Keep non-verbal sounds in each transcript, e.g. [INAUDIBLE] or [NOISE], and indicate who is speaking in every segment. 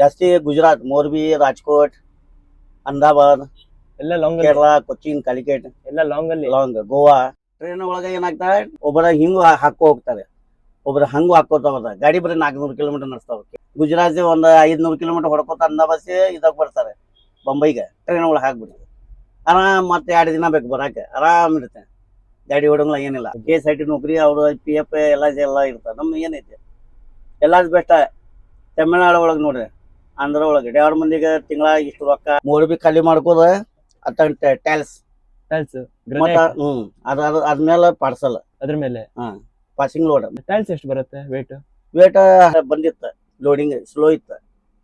Speaker 1: ಜಾಸ್ತಿ ಗುಜರಾತ್ ಮೋರ್ಬಿ ರಾಜ್ಕೋಟ್ ಅಹಮದಾಬಾದ್
Speaker 2: ಎಲ್ಲ ಲಾಂಗ್
Speaker 1: ಕೇರಳ ಕೊಚ್ಚಿನ್ ಕಾಲಿಕೇಟ್
Speaker 2: ಎಲ್ಲ ಲಾಂಗ್ ಅಲ್ಲಿ.
Speaker 1: ಲಾಂಗ್ ಗೋವಾ. ಟ್ರೈನ್ ಒಳಗ ಏನಾಗ್ತಾರೆ ಒಬ್ಬರ ಹಿಂಗ್ ಹಾಕೋ ಹೋಗ್ತಾರೆ. ಒಬ್ಬರ ಹಂಗು ಹಾಕೋತ ಹೋಗ್ತಾರೆ ಗಾಡಿ ಬರೀ ನಾಲ್ಕುನೂರು ಕಿಲೋಮೀಟರ್ ನಡೆಸ್ತಾವ ಗುಜರಾತ್ ಒಂದ್ ಐದ್ನೂರು ಕಿಲೋಮೀಟರ್ ಹೊಡ್ಕೋತ ಅಹಮದಾಬಾದ್ ಇದಾಗ ಬರ್ತಾರೆ. ಬೊಂಬೈಗೆ. ಟ್ರೈನ್ ಒಳಗೆ ಹಾಕ್ಬಿಡ್ತೀವಿ ಆರಾಮ್ ಮತ್ತೆ ಎರಡು ದಿನ ಬೇಕು ಬರಾಕ. ಆರಾಮ್ ಇರುತ್ತೆ. ಗಾಡಿ ಹೊಡಂಗ್ಲ ಏನಿಲ್ಲ. ಕೆ ಎಸ್ ಐ ಟಿ ನೌಕರಿ ಅವರು ಪಿ ಎಫ್ ಎಲ್ಲ ಎಲ್ಲ ಇರ್ತಾರೆ ನಮ್ಗೆ ಏನೈತೆ? ಎಲ್ಲ ಬೆಸ್ಟ್ ತಮಿಳ್ನಾಡು ಒಳಗೆ ನೋಡ್ರಿ. ಆಂಧ್ರ ಒಳಗಡೆ ಎರಡು ಮಂದಿಗೆ ತಿಂಗಳ ಇಷ್ಟು ರೊಕ್ಕ ಮೂರು ಬಿ ಖಾಲಿ ಮಾಡ್ಕೋದ ಅತ್ತ ಟ್ಯಾಲ್ಸ್
Speaker 2: ಟೈಲ್ಸ್
Speaker 1: ಮತ್ತ ಹ್ಮ್ ಅದ ಅದ ಅದ್ಮೇಲೆ ಪಾರ್ಸಲ್
Speaker 2: ಅದ್ರ ಮೇಲೆ?
Speaker 1: ಪಾಸಿಂಗ್ ಲೋಡ್
Speaker 2: ಟೈಲ್ಸ್ ಎಷ್ಟು ಬರುತ್ತೆ ವೇಟ್
Speaker 1: ವೇಟ್ ಬಂದಿತ್ತ ಲೋಡಿಂಗ್ ಸ್ಲೋ ಇತ್ತ.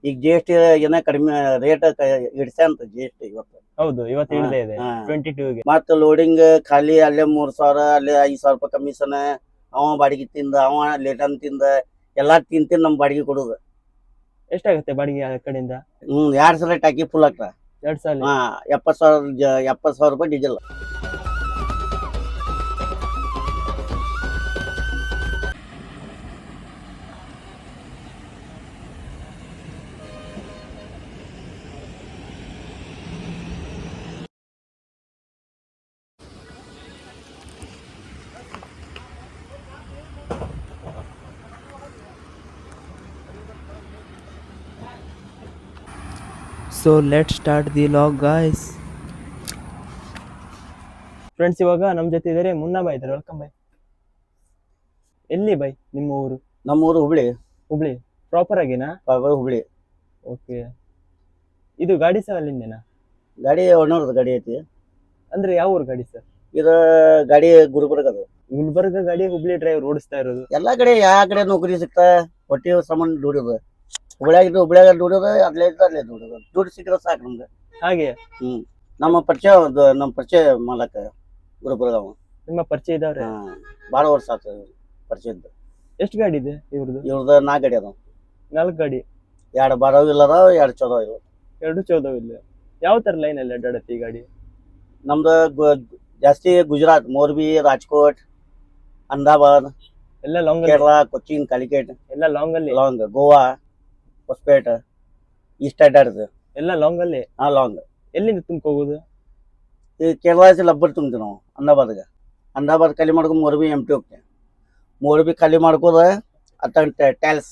Speaker 1: ಈಗ ಜಿ ಎಸ್ ಟಿ ಏನ ಕಡಿಮೆ ರೇಟ್ ಇಡ್ಸ್ಯಾಂತ ಜಿ ಎಸ್ ಟಿ ಇವತ್ತು.
Speaker 2: ಹೌದು ಇವತ್ತು
Speaker 1: ಹಾ,
Speaker 2: ಇಳಿದೇ ಇದೆ.
Speaker 1: ಹಾ.
Speaker 2: ಟ್ವೆಂಟಿ ಗೆ.
Speaker 1: ಮತ್ತ ಲೋಡಿಂಗ್ ಖಾಲಿ ಅಲ್ಲೇ ಮೂರ್ ಸಾವಿರ ಅಲ್ಲೇ ಐದ್ ಸಾವಿರ ರೂಪಾಯಿ ಕಮಿಷನ್ ಅವ ಬಾಡಿಗೆ ತಿಂದ ಅವ ಲೇಟನ್ ತಿಂದ ಎಲ್ಲಾ ತಿಂದ್ ತಿಂದ್ ನಮ್ ಬಾಡಿಗೆ ಕೊಡುದು.
Speaker 2: ಎಷ್ಟಾಗುತ್ತೆ ಬಾಡಿಗೆ ಆ ಕಡೆಯಿಂದ?
Speaker 1: ಹ್ಮ್ ಎರಡ್ ಸಲ ಟಾಕಿ ಫುಲ್ ಹಾಕ್ತಾರ
Speaker 2: ಎರಡ್ ಸಾವಿರ
Speaker 1: ಹಾ ಎಪ್ಪತ್ ಸಾವಿರ ಜ- ಎಪ್ಪತ್ ಸಾವಿರ ರೂಪಾಯಿ diesel.
Speaker 3: So let start the log guys
Speaker 2: friends ಇವಾಗ ನಮ್ಮ ಜೊತೆ ಇದಾರೆ ಮುನ್ನ ಬಾಯ್ ಇದಾರೆ ವೆಲ್ಕಮ್ ಬಾಯ್ ಎಲ್ಲಿ ಬಾಯ್ ನಿಮ್ಮ ಊರು?
Speaker 1: ನಮ್ಮೂರು ಹುಬ್ಳಿ.
Speaker 2: ಹುಬ್ಳಿ. ಪ್ರಾಪರ್ ಆಗಿನಾ?
Speaker 1: ಪಾಪ ಹುಬ್ಳಿ.
Speaker 2: ಓಕೆ ಇದು ಗಾಡಿ ಸಹ ಅಲ್ಲಿಂದೇನಾ?
Speaker 1: ಗಾಡಿ ಒಣವ್ರದ್ದು ಗಾಡಿ ಐತಿ.
Speaker 2: ಅಂದ್ರೆ ಯಾವ ಊರು ಗಾಡಿ ಸರ್?
Speaker 1: ಇದು ಗಾಡಿ ಗುಲ್ಬರ್ಗ ಅದು.
Speaker 2: ಗುಲ್ಬರ್ಗ ಗಾಡಿ ಹುಬ್ಳಿ ಡ್ರೈವರ್ ಓಡಿಸ್ತಾ ಇರೋದು.
Speaker 1: ಎಲ್ಲಾ ಕಡೆ ಯಾವ ಕಡೆ ನೌಕರಿ ಸಿಗ್ತಾ ಹೊಟ್ಟೆ ಸಾಮಾನು ದುಡಿಯೋದು. ಹುಬ್ಳ್ಯಾಗ ಹುಬ್ಳಿಯಾಗ ದುಡಿಯೋದು ಅಲ್ಲೇ ಇದ್ದು ಅಲ್ಲೇ ದುಡಿಯೋದು ದುಡ್ಡು ಸಿಕ್ಕಿದ್ರೆ ಸಾಕು ನಮ್ಗೆ.
Speaker 2: ಹಾಗೆ? ಹ್ಮ್.
Speaker 1: ನಮ್ಮ ಪರಿಚಯ ನಮ್ಮ ಪರಿಚಯ ಮಾಲಕ ಗುರುಬರ್ಗ ಅವ
Speaker 2: ನಿಮ್ಮ ಪರಿಚಯ ಇದಾವ್ರೆ
Speaker 1: ಭಾಳ ವರ್ಷ ಆತು ಪರಿಚಯ ಇದ್ದ.
Speaker 2: ಎಷ್ಟು ಗಾಡಿ ಇದೆ ಇವ್ರದ್ದು
Speaker 1: ಇವ್ರದ್ದು ನಾಲ್ಕು ಗಾಡಿ ಅದಾವ.
Speaker 2: ನಾಲ್ಕು ಗಾಡಿ?
Speaker 1: ಎರಡು ಬಾರವ್ ಇಲ್ಲ ಅದಾವ ಎರಡು ಚಲೋ ಇವು
Speaker 2: ಎರಡು ಚೌದವ್ ಇಲ್ಲ. ಯಾವ ತರ ಲೈನ್ ಅಲ್ಲಿ ಅಡ್ಡಾಡತ್ತೆ ಈ ಗಾಡಿ?
Speaker 1: ನಮ್ದು ಗು- ಜಾಸ್ತಿ ಗುಜರಾತ್ ಮೋರ್ಬಿ ರಾಜ್ಕೋಟ್ ಅಹಮದಾಬಾದ್
Speaker 2: ಎಲ್ಲ ಲಾಂಗ್ ಅಲ್ಲಿ?
Speaker 1: ಕೇರಳ ಕೊಚ್ಚಿನ್ ಕಾಲಿಕೇಟ್
Speaker 2: ಎಲ್ಲ ಲಾಂಗ್ ಅಲ್ಲಿ?
Speaker 1: ಲಾಂಗ್ ಗೋವಾ. ಹೊಸಪೇಟ್ ಇಷ್ಟ ಅಡ್ಡಾಡ್ದು
Speaker 2: ಎಲ್ಲ ಲಾಂಗ್ ಅಲ್ಲಿ?
Speaker 1: ಹಾ ಲಾಂಗ್
Speaker 2: ಎಲ್ಲಿಂದ ತುಂಬ ಹೋಗುದು?
Speaker 1: ಈ ಕೇರಳ ಲಬ್ಬರ್ ತುಂಬ್ತೀವಿ ನಾವು ಅಹಮದಾಬಾದ್ಗೆ. ಅಹಮದಾಬಾದ್ ಖಾಲಿ ಮಾಡ್ಕೊಂಡು ಮೋರ್ಬಿ ಎಂ ಟಿ ಹೋಗ್ತೀವಿ. ಮೋರ್ಬಿ ಖಾಲಿ ಮಾಡ್ಕೋದ ಅತ್ತ ಟ್ಯಾಲ್ಸ್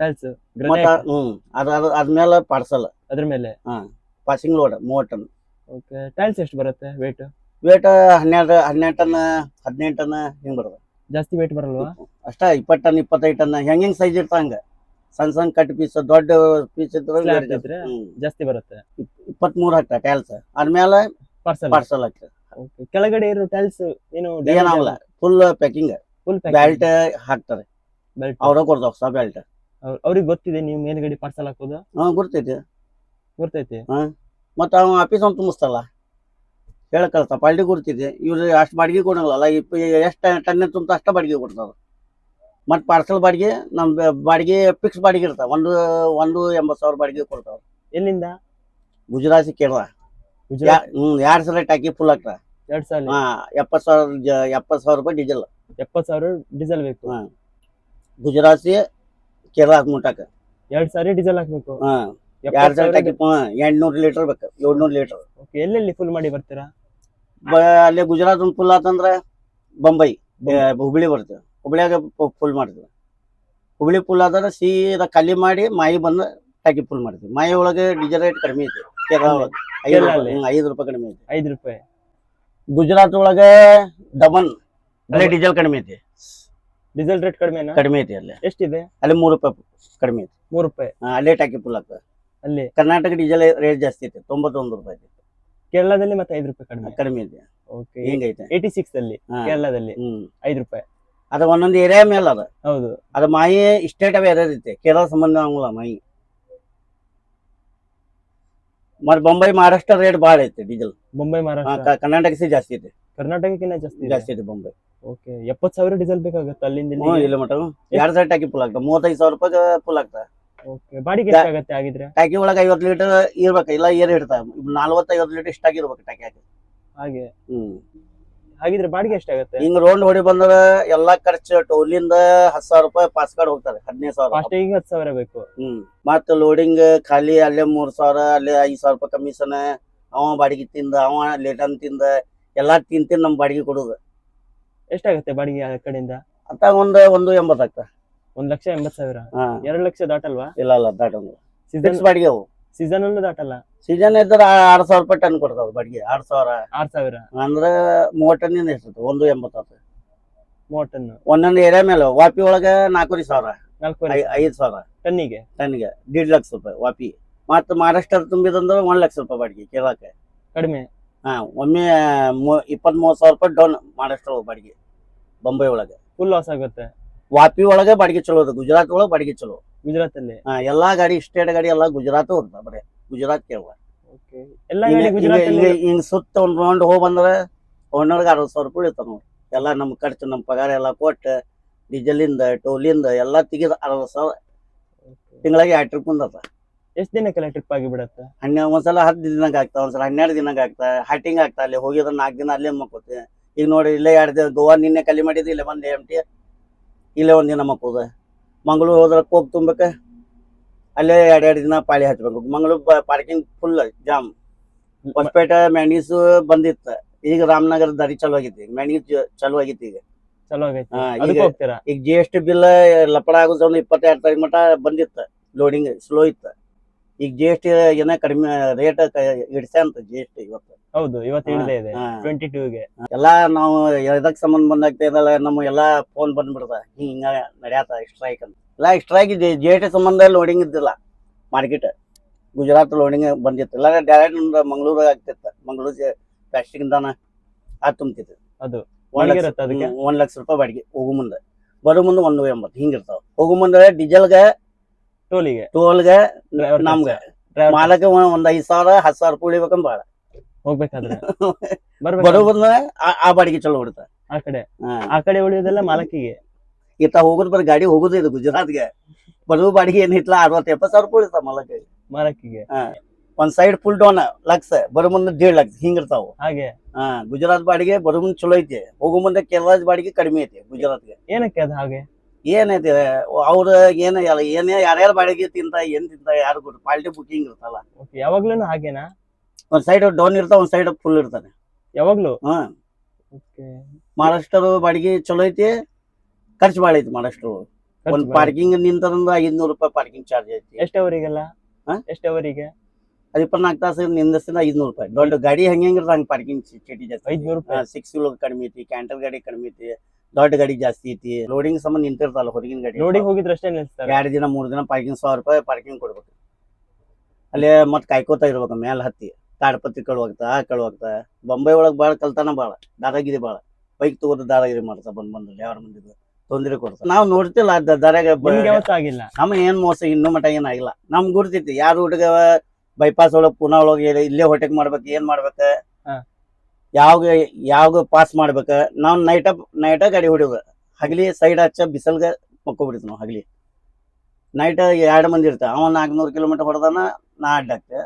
Speaker 2: ಟೈಲ್ಸ್
Speaker 1: ಮತ್ತ ಹ್ಮ್ ಅದ ಅದ ಅದ್ಮೇಲೆ ಪಾರ್ಸಲ್
Speaker 2: ಅದ್ರ ಮೇಲೆ?
Speaker 1: ಪಾಸಿಂಗ್ ಲೋಡ್ ಮೂವತ್ತು ಟನ್
Speaker 2: ಓಕೆ ಟೈಲ್ಸ್ ಎಷ್ಟು ಬರುತ್ತೆ ವೇಟ್
Speaker 1: ವೇಟ್ ಹನ್ನೆರಡು ಹನ್ನೆರಡು ಟನ್ ಹದಿನೆಂಟು ಟನ್ ಹಿಂಗ್ ಬರ್ತದೆ.
Speaker 2: ಜಾಸ್ತಿ ವೇಟ್ ಬರಲ್ವಾ?
Speaker 1: ಅಷ್ಟ ಇಪ್ಪತ್ತು ಟನ್ ಇಪ್ಪತ್ತೈದು ಟನ್ ಹೆಂಗೆ ಹೆಂಗ್ ಸೈಜ್ ಇರ್ತ ಹಂಗ. ಸಣ್ಣ ಸಣ್ಣ ಕಟ್ ಪೀಸ್ ದೊಡ್ಡ ಪೀಸ್
Speaker 2: Slab
Speaker 1: ಇದ್ರೆ
Speaker 2: ಇದ್ರೆ ಜಾಸ್ತಿ ಬರುತ್ತೆ.
Speaker 1: ಇಪ್ಪತ್ಮೂರು ಹಾಕ್ತ ಟೈಲ್ಸ್ ಅದ್ಮೇಲೆ
Speaker 2: ಪಾರ್ಸಲ್
Speaker 1: ಪಾರ್ಸಲ್ ಹಾಕ್ತ.
Speaker 2: ಕೆಳಗಡೆ ಇರೋ ಟೈಲ್ಸ್ ಏನು
Speaker 1: ಏನಾಗಲ್ಲ. ಫುಲ್ ಪ್ಯಾಕಿಂಗ್
Speaker 2: ಫುಲ್
Speaker 1: ಬೆಲ್ಟ್ ಹಾಕ್ತಾರೆ.
Speaker 2: ಬೆಲ್ಟ್
Speaker 1: ಅವ್ರ ಕೊಡ್ತಾವ ಸ ಬೆಲ್ಟ್
Speaker 2: ಅವ್ರಿಗೆ ಗೊತ್ತಿದೆ ನೀವು ಮೇಲ್ಗಡೆ ಪಾರ್ಸಲ್ ಹಾಕೋದು?
Speaker 1: ಹಾ ಗುರ್ತೈತಿ
Speaker 2: ಗೊತ್ತೈತಿ.
Speaker 1: ಮತ್ತ ಅವ ಆಫೀಸ್ ಅವ್ನು ತುಂಬಿಸ್ತಲ್ಲ ಹೇಳಕ್ಕಲ್ತ ಪಾಲ್ಟಿ ಕೊಡ್ತಿದ್ದೆ ಇವ್ರು ಅಷ್ಟು ಬಾಡಿಗೆ ಕೊಡಂಗಿಲ್ಲ ಇಪ್ಪ ಎಷ್ಟು ಟನ್ ತುಂಬ ಅಷ್ಟ ಬಾಡಿಗೆ ಕೊಡ್ತಾರ. ಮತ್ ಪಾರ್ಸಲ್ ಬಾಡಿಗೆ ನಮ್ ಬಾಡಿಗೆ ಫಿಕ್ಸ್ ಬಾಡಿಗೆ ಇರ್ತಾವ. ಒಂದು ಒಂದು ಎಂಬತ್ತು ಸಾವಿರ ಬಾಡಿಗೆ ಕೊಡ್ತಾವ.
Speaker 2: ಎಲ್ಲಿಂದ?
Speaker 1: ಗುಜರಾತಿ ಕೇರಳ.
Speaker 2: ಗುಜರಾತ್?
Speaker 1: ಹ್ಮ್ ಎರಡ್ ಸಲ ಟಾಕಿ ಫುಲ್ ಆಗ್ತದೆ
Speaker 2: ಎರಡ್ ಸಾವಿರ
Speaker 1: ಹಾ ಎಪ್ಪತ್ ಸಾವಿರ ಜ- ಎಪ್ಪತ್ ಸಾವಿರ ರೂಪಾಯಿ ಡೀಸೆಲ್
Speaker 2: ಎಪ್ಪತ್ ಸಾವಿರ ಡೀಸೆಲ್ ಬೇಕು?
Speaker 1: ಹಾ. ಗುಜರಾತಿ ಕೇರಳ ಮುಟ್ಟಾಕ
Speaker 2: ಎರಡ್ ಸಾವಿರ ಡೀಸೆಲ್ ಹಾಕ್ಬೇಕು?
Speaker 1: ಹಾ. ಎರಡ್
Speaker 2: ಸಾವಿರ
Speaker 1: ಟಾಕಿ ಎಂಟ್ನೂರು ಲೀಟರ್ ಬೇಕು ಏಳ್ನೂರು ಲೀಟರ್
Speaker 2: ಓಕೆ ಎಲ್ಲೆಲ್ಲಿ ಫುಲ್ ಮಾಡಿ ಬರ್ತೀರಾ?
Speaker 1: ಅಲ್ಲಿ ಗುಜರಾತ್ ಒಂದು ಫುಲ್ ಆತಂದ್ರೆ ಬೊಂಬೈ ಹುಬ್ಳಿ ಬರ್ತೇವೆ ಹುಬ್ಳ್ಯಾಗ ಫುಲ್ ಮಾಡ್ತೀವಿ ಹುಬ್ಳಿ ಫುಲ್ ಆದ್ರೆ ಸೀದಾ ಖಾಲಿ ಮಾಡಿ ಮಾಯಿ ಬಂದು ಟಾಕಿ ಫುಲ್ ಮಾಡ್ತೀವಿ ಮಾಯಿ ಒಳಗೆ ಡೀಸೆಲ್ ರೇಟ್ ಕಡಿಮೆ ಐತಿ. ಕೇರಳ ಒಳಗೆ. ಐದು ರೂಪಾಯಿ. ಹ್ಮ್, ಐದು ರೂಪಾಯಿ ಕಡಿಮೆ ಐತಿ.
Speaker 2: ಐದು ರೂಪಾಯಿ.
Speaker 1: ಗುಜರಾತ್ ಒಳಗೆ ಡಬನ್. ಅಲ್ಲಿ ಡೀಸೆಲ್ ಕಡಿಮೆ ಐತಿ.
Speaker 2: ಡೀಸೆಲ್ ರೇಟ್ ಕಡಿಮೆನಾ
Speaker 1: ಕಡಿಮೆ ಐತಿ ಅಲ್ಲಿ.
Speaker 2: ಎಷ್ಟಿದೆ?
Speaker 1: ಅಲ್ಲಿ ಮೂರು ರೂಪಾಯಿ ಕಡಿಮೆ ಐತಿ.
Speaker 2: ಮೂರು ರೂಪಾಯಿ.
Speaker 1: ಹಾ, ಅಲ್ಲೇ ಟಾಕಿ ಫುಲ್ ಆಗ್ತದೆ
Speaker 2: ಅಲ್ಲಿ?
Speaker 1: ಕರ್ನಾಟಕ ಡೀಸೆಲ್ ರೇಟ್ ಜಾಸ್ತಿ ಐತಿ. ತೊಂಬತ್ತೊಂದು ರೂಪಾಯಿ ಐತಿ.
Speaker 2: ಕೇರಳದಲ್ಲಿ ಮತ್ತೆ ಐದು ರೂಪಾಯಿ ಕಡಿಮೆ.
Speaker 1: ಕಡಿಮೆ ಐತಿ.
Speaker 2: ಓಕೆ.
Speaker 1: ಹಿಂಗೈತೆ?
Speaker 2: ಏಯ್ಟಿ ಸಿಕ್ಸ್ ಅಲ್ಲಿ
Speaker 1: ಹಾ.
Speaker 2: ಕೇರಳದಲ್ಲಿ.
Speaker 1: ಹ್ಮ್.
Speaker 2: ಐದು ರೂಪಾಯಿ.
Speaker 1: ಅದು ಒಂದೊಂದು ಏರಿಯಾ ಮೇಲೆ ಅದ.
Speaker 2: ಹೌದು.
Speaker 1: ಅದು ಮಾಯಿ ಸ್ಟೇಟ್ ಅವೇ ಇರೋದೈತಿ ಕೇರಳ ಸಂಬಂಧ ಆಗಲ್ಲ ಮಾಯಿ. ಮತ್ತೆ ಬೊಂಬೈ ಮಹಾರಾಷ್ಟ್ರ ರೇಟ್ ಭಾಳ ಐತಿ ಡೀಸೆಲ್
Speaker 2: ಮುಂಬೈ ಮಹಾರಾಷ್ಟ್ರ
Speaker 1: ಕರ್ನಾಟಕ ಜಾಸ್ತಿ ಐತಿ.
Speaker 2: ಕರ್ನಾಟಕಕ್ಕಿಂತ ಜಾಸ್ತಿ.
Speaker 1: ಜಾಸ್ತಿ ಐತಿ ಬೊಂಬೈ
Speaker 2: ಓಕೆ ಎಪ್ಪತ್ ಸಾವಿರ ಡೀಸೆಲ್ ಬೇಕಾಗುತ್ತೆ ಅಲ್ಲಿಂದ
Speaker 1: ಹ್ಞೂ ಇಲ್ಲ ಮಟ ಎರಡ್ ಸಾವಿರ ಟಾಕಿ ಫುಲ್ ಆಗ್ತದೆ. ಮೂವತ್ತೈದು ಸಾವಿರ ರೂಪಾಯಿ ಫುಲ್ ಆಗ್ತದೆ.
Speaker 2: ಓಕೆ ಬಾಡಿಗೆ ಎಷ್ಟಾಗತ್ತೆ ಆಗಿದ್ರೆ
Speaker 1: ಟಾಕಿ ಒಳಗೆ ಐವತ್ತು ಲೀಟರ್ ಇರ್ಬೇಕು. ಇಲ್ಲ ಏರ್ ಇಡ್ತಾವ ನಲ್ವತ್ತೈವತ್ತು ಲೀಟರ್ ಇಷ್ಟಾಗಿ ಇರ್ಬೇಕು ಟಾಕಿ ಹಾಕಿ.
Speaker 2: ಹಾಗೆ.
Speaker 1: ಹ್ಮ್.
Speaker 2: ಹಾಗಿದ್ರೆ ಬಾಡಿಗೆ ಎಷ್ಟಾಗುತ್ತೆ
Speaker 1: ಹಿಂಗ್ ರೋಡ್ ಹೊಡಿ ಬಂದ್ರ ಎಲ್ಲಾ ಖರ್ಚು ಟೋಲಿಂದ ಹತ್ತು ಸಾವಿರ ರೂಪಾಯಿ ಪಾಸ್ ಕಾರ್ಡ್ ಹೋಗ್ತಾರೆ ಹದಿನೈದು ಸಾವಿರ.
Speaker 2: ಫಾಸ್ಟಿಗೆ ಹತ್ತು ಸಾವಿರ ಬೇಕು.
Speaker 1: ಹ್ಮ್. ಮತ್ತ ಲೋಡಿಂಗ್ ಖಾಲಿ ಅಲ್ಲೇ ಮೂರ್ ಸಾವಿರ ಅಲ್ಲೇ ಐದ್ ಸಾವಿರ ರೂಪಾಯಿ ಕಮಿಷನ್ ಅವ ಬಾಡಿಗೆ ತಿಂದ ಅವ ಲೇಟನ್ ತಿಂದ ಎಲ್ಲಾ ತಿನ್ ತಿಂದ್ ನಮ್ ಬಾಡಿಗೆ ಕೊಡುದು.
Speaker 2: ಎಷ್ಟಾಗುತ್ತೆ ಬಾಡಿಗೆ ಆ ಕಡೆಯಿಂದ?
Speaker 1: ಅಂತ ಒಂದ್ ಒಂದು ಎಂಬತ್ತಾಗ್ತ
Speaker 2: ಒಂದ್ ಲಕ್ಷ ಎಂಬತ್ ಸಾವಿರ?
Speaker 1: ಹಾ.
Speaker 2: ಎರಡು ಲಕ್ಷ ದಾಟಲ್ವಾ?
Speaker 1: ಇಲ್ಲ ಇಲ್ಲ ದಾಟಂಗ
Speaker 2: ಸೀಸನ್
Speaker 1: ಬಾಡಿಗೆ ಅವು.
Speaker 2: ಸೀಸನ್ ದಾಟಲ್ಲ?
Speaker 1: ಸೀಸನ್ ಇದ್ರ ಆರ್ ಸಾವಿರ ರೂಪಾಯಿ ಟನ್ ಕೊಡ್ತಾವ ಬಾಡಿಗೆ ಆರ್ ಸಾವಿರ.
Speaker 2: ಆರ್ ಸಾವಿರ?
Speaker 1: ಅಂದ್ರ ಮೂವತ್ತು ಟನ್ನಿಂದ ಇರ್ತದೆ ಒಂದು ಎಂಬತ್ತು ಆತು
Speaker 2: ಟನ್
Speaker 1: ಒಂದೊಂದು ಏರಿಯಾ ಮೇಲೆ ವಾಪಿ ಒಳಗ ನಾಲ್ಕೂವರೆ ಸಾವಿರ.
Speaker 2: ನಾಲ್ಕೂವರೆ
Speaker 1: ಐದ್ ಸಾವಿರ.
Speaker 2: ಟನ್ನಿಗೆ
Speaker 1: ಟನ್ಗೆ ದೀಡ್ ಲಕ್ಷ ರೂಪಾಯಿ ವಾಪಿ ಮತ್ತ ಮಹಾರಾಷ್ಟ್ರ ತುಂಬಿದಂದ್ರೆ ಒಂದ್ ಲಕ್ಷ ರೂಪಾಯಿ ಬಾಡಿಗೆ ಕೇಳಾಕ
Speaker 2: ಕಡಿಮೆ?
Speaker 1: ಹಾ ಒಮ್ಮೆ ಇಪ್ಪತ್ತ್ ಮೂವತ್ತು ಸಾವಿರ ರೂಪಾಯಿ ಡೌನ್ ಮಹಾರಾಷ್ಟ್ರ ಬಾಡಿಗೆ. ಬೊಂಬೈ ಒಳಗೆ.
Speaker 2: ಫುಲ್ ಲಾಸ್ ಆಗುತ್ತೆ?
Speaker 1: ವಾಪಿ ಒಳಗೆ ಬಾಡಿಗೆ ಚಲೋ ಅದ ಗುಜರಾತ್ ಒಳಗೆ ಬಾಡಿಗೆ ಚಲೋ.
Speaker 2: ಗುಜರಾತ್ ಅಲ್ಲಿ
Speaker 1: ಹಾ ಎಲ್ಲಾ ಗಾಡಿ ಸ್ಟೇಟ್ ಗಾಡಿ ಎಲ್ಲಾ ಗುಜರಾತ್ ಹೋಗ್ತಾವ ಬರೀ. ಗುಜರಾತ್ ಕೇಳುವ
Speaker 2: ಓಕೆ ಎಲ್ಲಾ ಗಾಡಿ ಗುಜರಾತ್ ಅಲ್ಲಿ
Speaker 1: ಹಿಂಗ್ ಸುತ್ತ ಒಂದ್ ರೌಂಡ್ ಹೋಗ್ ಬಂದ್ರ ಓನರ್ಗೆ ಅರವತ್ ಸಾವಿರ ರೂಪಾಯಿ ಇರ್ತಾವ ನೋಡಿ. ಎಲ್ಲಾ ನಮ್ ಖರ್ಚು ನಮ್ ಪಗಾರ ಎಲ್ಲಾ ಕೊಟ್ಟು ಡೀಸೆಲಿಂದ ಟೋಲಿಂದ ಎಲ್ಲಾ ತೆಗಿದ ಅರವತ್ ಸಾವಿರ ತಿಂಗಳಿಗೆ ಎರಡು ಟ್ರಿಪ್ ಬಂದತ್ತ
Speaker 2: ಎಷ್ಟ್ ದಿನಕ್ಕೆಲ್ಲ ಟ್ರಿಪ್ ಆಗಿ ಬಿಡತ್ತ?
Speaker 1: ಹನ್ನೆರಡು ಒಂದ್ಸಲ ಹತ್ತು ದಿನಕ್ಕೆ ಆಗ್ತಾವ ಒಂದ್ಸಲ ಹನ್ನೆರಡು ದಿನಕ್ಕೆ ಆಗ್ತಾ ಹಟಿಂಗ್ ಆಗ್ತಾ ಅಲ್ಲಿ ಹೋಗಿದ್ರೆ ನಾಲ್ಕು ದಿನ ಅಲ್ಲೇ ಮಕ್ಕೋತಿ. ಈಗ ನೋಡಿ ಇಲ್ಲೇ ಎರಡ್ ದಿನ ಗೋವಾ ನಿನ್ನೆ ಕಲಿ ಮಾಡಿದ್ದು ಇಲ್ಲೇ ಬಂದು ಎಂ ಟಿ ಇಲ್ಲೇ ಒಂದ್ ದಿನ ಮಕ್ಕೋದ. ಮಂಗಳೂರು ಹೋದ್ರೆ ಕೋಕ್ ತುಂಬಕ್ಕೆ ಅಲ್ಲೇ ಎರಡು ಎರಡು ದಿನ ಪಾಳಿ ಹಚ್ಚಬೇಕು Mangaluru parking full jam Hosapete ಮ್ಯಾಣೀಸ್ ಬಂದಿತ್ತು. ಈಗ ರಾಮನಗರ ದಾರಿ ಚಲೋ ಆಗೈತಿ ಈಗ. ಚಲೋ ಆಗೈತಿ ಈಗ.
Speaker 2: ಚಲೋ
Speaker 1: ಆಗಿತ್ತು ಈಗ- ಜಿ ಎಸ್ ಟಿ ಬಿಲ್ ಲಪಡ ಆಗೋ ಒಂದು ಇಪ್ಪತ್ತೆರಡು ತಾರೀಕು ಮಟ್ಟ ಬಂದಿತ್ತು. ಲೋಡಿಂಗ್ ಸ್ಲೋ ಇತ್ತು. ಈಗ ಜಿ ಎಸ್ ಟಿ ಏನ ಕಡಿಮೆ ರೇಟ್ ಇಡ್ಸ್ಯಾಂತ ಅಂತ ಜಿ ಎಸ್ ಟಿ ಇವತ್ತು.
Speaker 2: ಹೌದು ಇವತ್ತು ಇಳಿದೇ ಇದೆ
Speaker 1: ಹಾ.
Speaker 2: ಟ್ವೆಂಟಿ ಟೂಗೆ
Speaker 1: ಎಲ್ಲಾ ನಾವು ಎದಕ್ ಸಂಬಂಧ ಬಂದಾಗ್ತಾ ಇದಲ್ಲ ನಮ್ಮ ಎಲ್ಲಾ ಫೋನ್ ಬಂದ್ಬಿಡ್ದ ಹಿಂಗ ನಡ್ಯಾತ ಸ್ಟ್ರೈಕ್ ಅಂತ. ಎಲ್ಲ ಸ್ಟ್ರೈಕ್ ಜಿ ಟಿ ಸಂಬಂಧ ಲೋಡಿಂಗ್ ಇದ್ದಿಲ್ಲ ಮಾರ್ಕೆಟ್ ಗುಜರಾತ್ ಲೋಡಿಂಗ್ ಬಂದಿತ್ತು. ಇಲ್ಲ ಡೈರೆಕ್ಟ್ ಮಂಗಳೂರು ಆಗ್ತಿತ್ತು. ಮಂಗಳೂರು ಪ್ಲಾಸ್ಟಿಕ್ ಇಂದಾನ ಅದು ತುಂಬ್ತಿತ್ತು.
Speaker 2: ಅದು
Speaker 1: ಒಂದ್ ಲಕ್ಷ
Speaker 2: ಅದಕ್ಕೆ?
Speaker 1: ಹ್ಮ್, ಒಂದ್ ಲಕ್ಷ ರೂಪಾಯಿ ಬಾಡಿಗೆ ಹೋಗು ಮುಂದೆ. ಬರೋ ಮುಂದೆ ಒಂದು ಎಂಬತ್ತು ಹಿಂಗಿರ್ತಾವ ಹೋಗು ಮುಂದೆ ಡೀಸೆಲ್ಗೆ
Speaker 2: ಟೋಲಿಗೆ.
Speaker 1: ಟೋಲ್ಗೆ
Speaker 2: ಟೋಲ್
Speaker 1: ನಮ್ಗೆ. ಮಾಲಕ್ಕೆ ಒಂದ್ ಐದ್ ಸಾವಿರ ಹತ್ತು ಸಾವಿರ ರೂಪಾಯಿ ಬಾಳ.
Speaker 2: ಹೋಗ್ಬೇಕಾದ್ರೆ?
Speaker 1: ಬರೋ
Speaker 2: ಬರ್ಬೇಕು
Speaker 1: ಮುಂದೆ ಆ- ಬಾಡಿಗೆ ಚಲೋ ಹೊಡ್ತ
Speaker 2: ಆ ಕಡೆ.
Speaker 1: ಹಾ.
Speaker 2: ಆ ಕಡೆ ಉಳಿಯೋದೆಲ್ಲ ಮಾಲಕಿಗೆ
Speaker 1: ಇತ್ತ ಹೋಗುದ್ ಬರ ಗಾಡಿ ಹೋಗೋದು ಇದು ಗುಜರಾತ್ಗೆ. ಬಡವ ಬಾಡಿಗೆ ಏನಿತ್ಲ ಅರವತ್ತು ಎಪ್ಪತ್ತು ಸಾವಿರ ರೂಪಾಯಿ ಇರ್ತಾವ ಮಲಕ
Speaker 2: ಮಾಲಕಿಗೆ
Speaker 1: ಒಂದ್ ಸೈಡ್ ಫುಲ್ ಡೌನ್ ಲಕ್ಷ ಬರೋ ಮುಂದೆ ದೇಡ್ ಲಕ್ಷ ಹಿಂಗಿರ್ತಾವ.
Speaker 2: ಹಾಗೆ.
Speaker 1: ಹಾ ಗುಜರಾತ್ ಬಾಡಿಗೆ ಬರೋ ಮುಂದೆ ಚಲೋ ಐತಿ. ಹೋಗೋ ಮುಂದೆ ಕೇರಳ ಬಾಡಿಗೆ ಕಡಿಮೆ ಐತಿ ಗುಜರಾತ್ಗೆ.
Speaker 2: ಏನಕ್ಕೆ ಅದ ಹಾಗೆ?
Speaker 1: ಏನೈತಿ ಅವ್ರ ಏನ ಏನೇ ಯಾರ್ಯಾರ ಬಾಡಿಗೆ ತಿಂತ ಏನ್ ತಿಂತ ಯಾರು ಗೊತ್ತು ಪಾಲ್ಟಿ ಬುಕಿಂಗ್ ಇರ್ತಲ್ಲ
Speaker 2: ಓಕೆ ಯಾವಾಗ್ಲೂ ಹಾಗೇನಾ?
Speaker 1: ಒಂದ್ ಸೈಡ್ ಡೌನ್ ಇರ್ತಾವ ಒಂದ್ ಸೈಡ್ ಫುಲ್ ಇರ್ತಾನೆ.
Speaker 2: ಯಾವಾಗ್ಲೂ?
Speaker 1: ಹಾ. ಮಹಾರಾಷ್ಟ್ರ ಬಾಡಿಗೆ ಚಲೋ ಐತಿ ಖರ್ಚು ಬಾಳ ಐತಿ ಮಹಾರಾಷ್ಟ್ರ ಒಂದ್ ಪಾರ್ಕಿಂಗ್ ನಿಂತದಂದ್ರ ಐದ್ನೂರು ರೂಪಾಯಿ ಪಾರ್ಕಿಂಗ್ ಚಾರ್ಜ್ ಐತಿ.
Speaker 2: ಎಷ್ಟು ಅವರಿಗೆಲ್ಲ?
Speaker 1: ಹಾ?
Speaker 2: ಎಷ್ಟು ಅವರಿಗೆ?
Speaker 1: ಅದ್ ಇಪ್ಪತ್ನಾಲ್ಕು ತಾಸು ಐದ್ನೂರು ರೂಪಾಯಿ. ದೊಡ್ಡ ಗಾಡಿ ಹೆಂಗ್ ಹೆಂಗಿರ್ತ ಹಂಗ್ ಪಾರ್ಕಿಂಗ್ ಚೀಟಿ ಜಾಸ್ತಿ
Speaker 2: ಐದ್ನೂರು ರೂಪಾಯಿ?
Speaker 1: ಸಿಕ್ಸ್ ಕಿಲೋ ಕಡಿಮೆ ಐತಿ ಕ್ಯಾಂಟರ್ ಗಾಡಿ ಕಡಿಮೆ ಐತಿ ದೊಡ್ಡ ಗಾಡಿ ಜಾಸ್ತಿ ಐತಿ. ಲೋಡಿಂಗ್ ಸಂಬಂಧ ನಿಂತಿರ್ತಲ್ಲ ಹೊರಗಿನ ಗಾಡಿ.
Speaker 2: ಲೋಡಿಂಗ್ ಹೋಗಿದ್ರೆ ಅಷ್ಟೇ ನಿಲ್ತಾರೆ
Speaker 1: ಎರಡು ದಿನ ಮೂರ್ ದಿನ ಪಾರ್ಕಿಂಗ್ ಸಾವಿರ ರೂಪಾಯಿ ಪಾರ್ಕಿಂಗ್ ಕೊಡ್ಬೇಕು. ಅಲ್ಲೇ ಮತ್ತೆ ಕಾಯ್ಕೋತಾ ಇರ್ಬೇಕು ಮೇಲೆ ಹತ್ತಿ. ತಾಡಪತ್ತಿ ಕಳುವಾಗ್ತಾ ಆ ಕಳುವಾಗ್ತಾ. ಬೊಂಬೈ ಒಳಗ್ ಭಾಳ ಕಲ್ತಾನ ಬಾಳ ದಾದಾಗಿರಿ ಬಾಳ. ಬೈಕ್ ತಗೋದು ದಾದಾಗಿರಿ ಮಾಡ್ತಾ ಬಂದ್ ಬಂದ್ರೆ ಯಾವ ಮಂದಿದು. ತೊಂದರೆ ಕೊಡ್ತಾ ನಾವು ನೋಡ್ತಿಲ್ಲ ಅದ ದಾರ್ಯಾಗ
Speaker 2: ಆಗಿಲ್ಲ.
Speaker 1: ನಮ್ಮ ಏನ್ ಮೋಸ ಇನ್ನೂ ಮಟ ಏನಾಗಿಲ್ಲ ನಮ್ ಗುರ್ತೈತಿ ಯಾರು ಹುಡುಗ ಬೈಪಾಸ್ ಒಳಗ್ ಪುನಾ ಒಳಗೆ ಇಲ್ಲೇ ಹೊಟ್ಟೆಗೆ ಮಾಡ್ಬೇಕು ಏನ್ ಮಾಡ್ಬೇಕ. ಯಾವಾಗ ಯಾವಾಗ ಪಾಸ್ ಮಾಡ್ಬೇಕ? ನಾವ್ ನೈಟ ನೈಟ ಗಾಡಿ ಹೊಡಿಯೋದು. ಹಗಲಿ ಸೈಡ್ ಹಚ್ಚ ಬಿಸಲ್ಗ ಮಕ್ಕೊಬಿಡ್ತೀವಿ ನಾವು ಹಗಲಿ. ನೈಟ್ ಎರಡು ಮಂದಿ ಇರ್ತಾವ ಅವ ನಾಲ್ಕುನೂರು ಕಿಲೋಮೀಟರ್ ಹೊಡೆದಾನ ನಾ ಅಡ್ಡಾಕ್ತೆ.